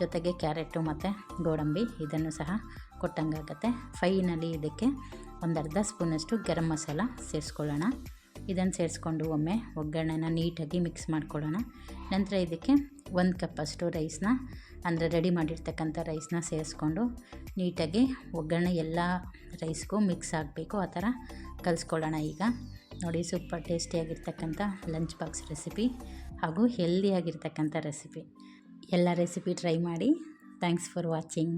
ಜೊತೆಗೆ ಕ್ಯಾರೆಟು ಮತ್ತು ಗೋಡಂಬಿ ಇದನ್ನು ಸಹ ಕೊಟ್ಟಂಗಾಗುತ್ತೆ ಫೈನಲಿ ಇದಕ್ಕೆ ಒಂದು ಅರ್ಧ ಸ್ಪೂನಷ್ಟು ಗರಂ ಮಸಾಲ ಸೇರಿಸ್ಕೊಳ್ಳೋಣ. ಇದನ್ನು ಸೇರಿಸ್ಕೊಂಡು ಒಮ್ಮೆ ಒಗ್ಗರಣೆನ ನೀಟಾಗಿ ಮಿಕ್ಸ್ ಮಾಡ್ಕೊಳ್ಳೋಣ. ನಂತರ ಇದಕ್ಕೆ ಒಂದು ಕಪ್ಪಷ್ಟು ರೈಸ್ನ, ಅಂದರೆ ರೆಡಿ ಮಾಡಿರ್ತಕ್ಕಂಥ ರೈಸ್ನ ಸೇರಿಸ್ಕೊಂಡು ನೀಟಾಗಿ ಒಗ್ಗರಣೆ ಎಲ್ಲ ರೈಸ್ಗೂ ಮಿಕ್ಸ್ ಆಗಬೇಕು, ಆ ಥರ ಕಲಿಸ್ಕೊಳ್ಳೋಣ ಈಗ. ನೋಡಿ, ಸೂಪರ್ ಟೇಸ್ಟಿಯಾಗಿರ್ತಕ್ಕಂಥ ಲಂಚ್ ಬಾಕ್ಸ್ ರೆಸಿಪಿ ಹಾಗೂ ಹೆಲ್ದಿಯಾಗಿರ್ತಕ್ಕಂಥ ರೆಸಿಪಿ. ಎಲ್ಲ ರೆಸಿಪಿ ಟ್ರೈ ಮಾಡಿ. Thanks for watching.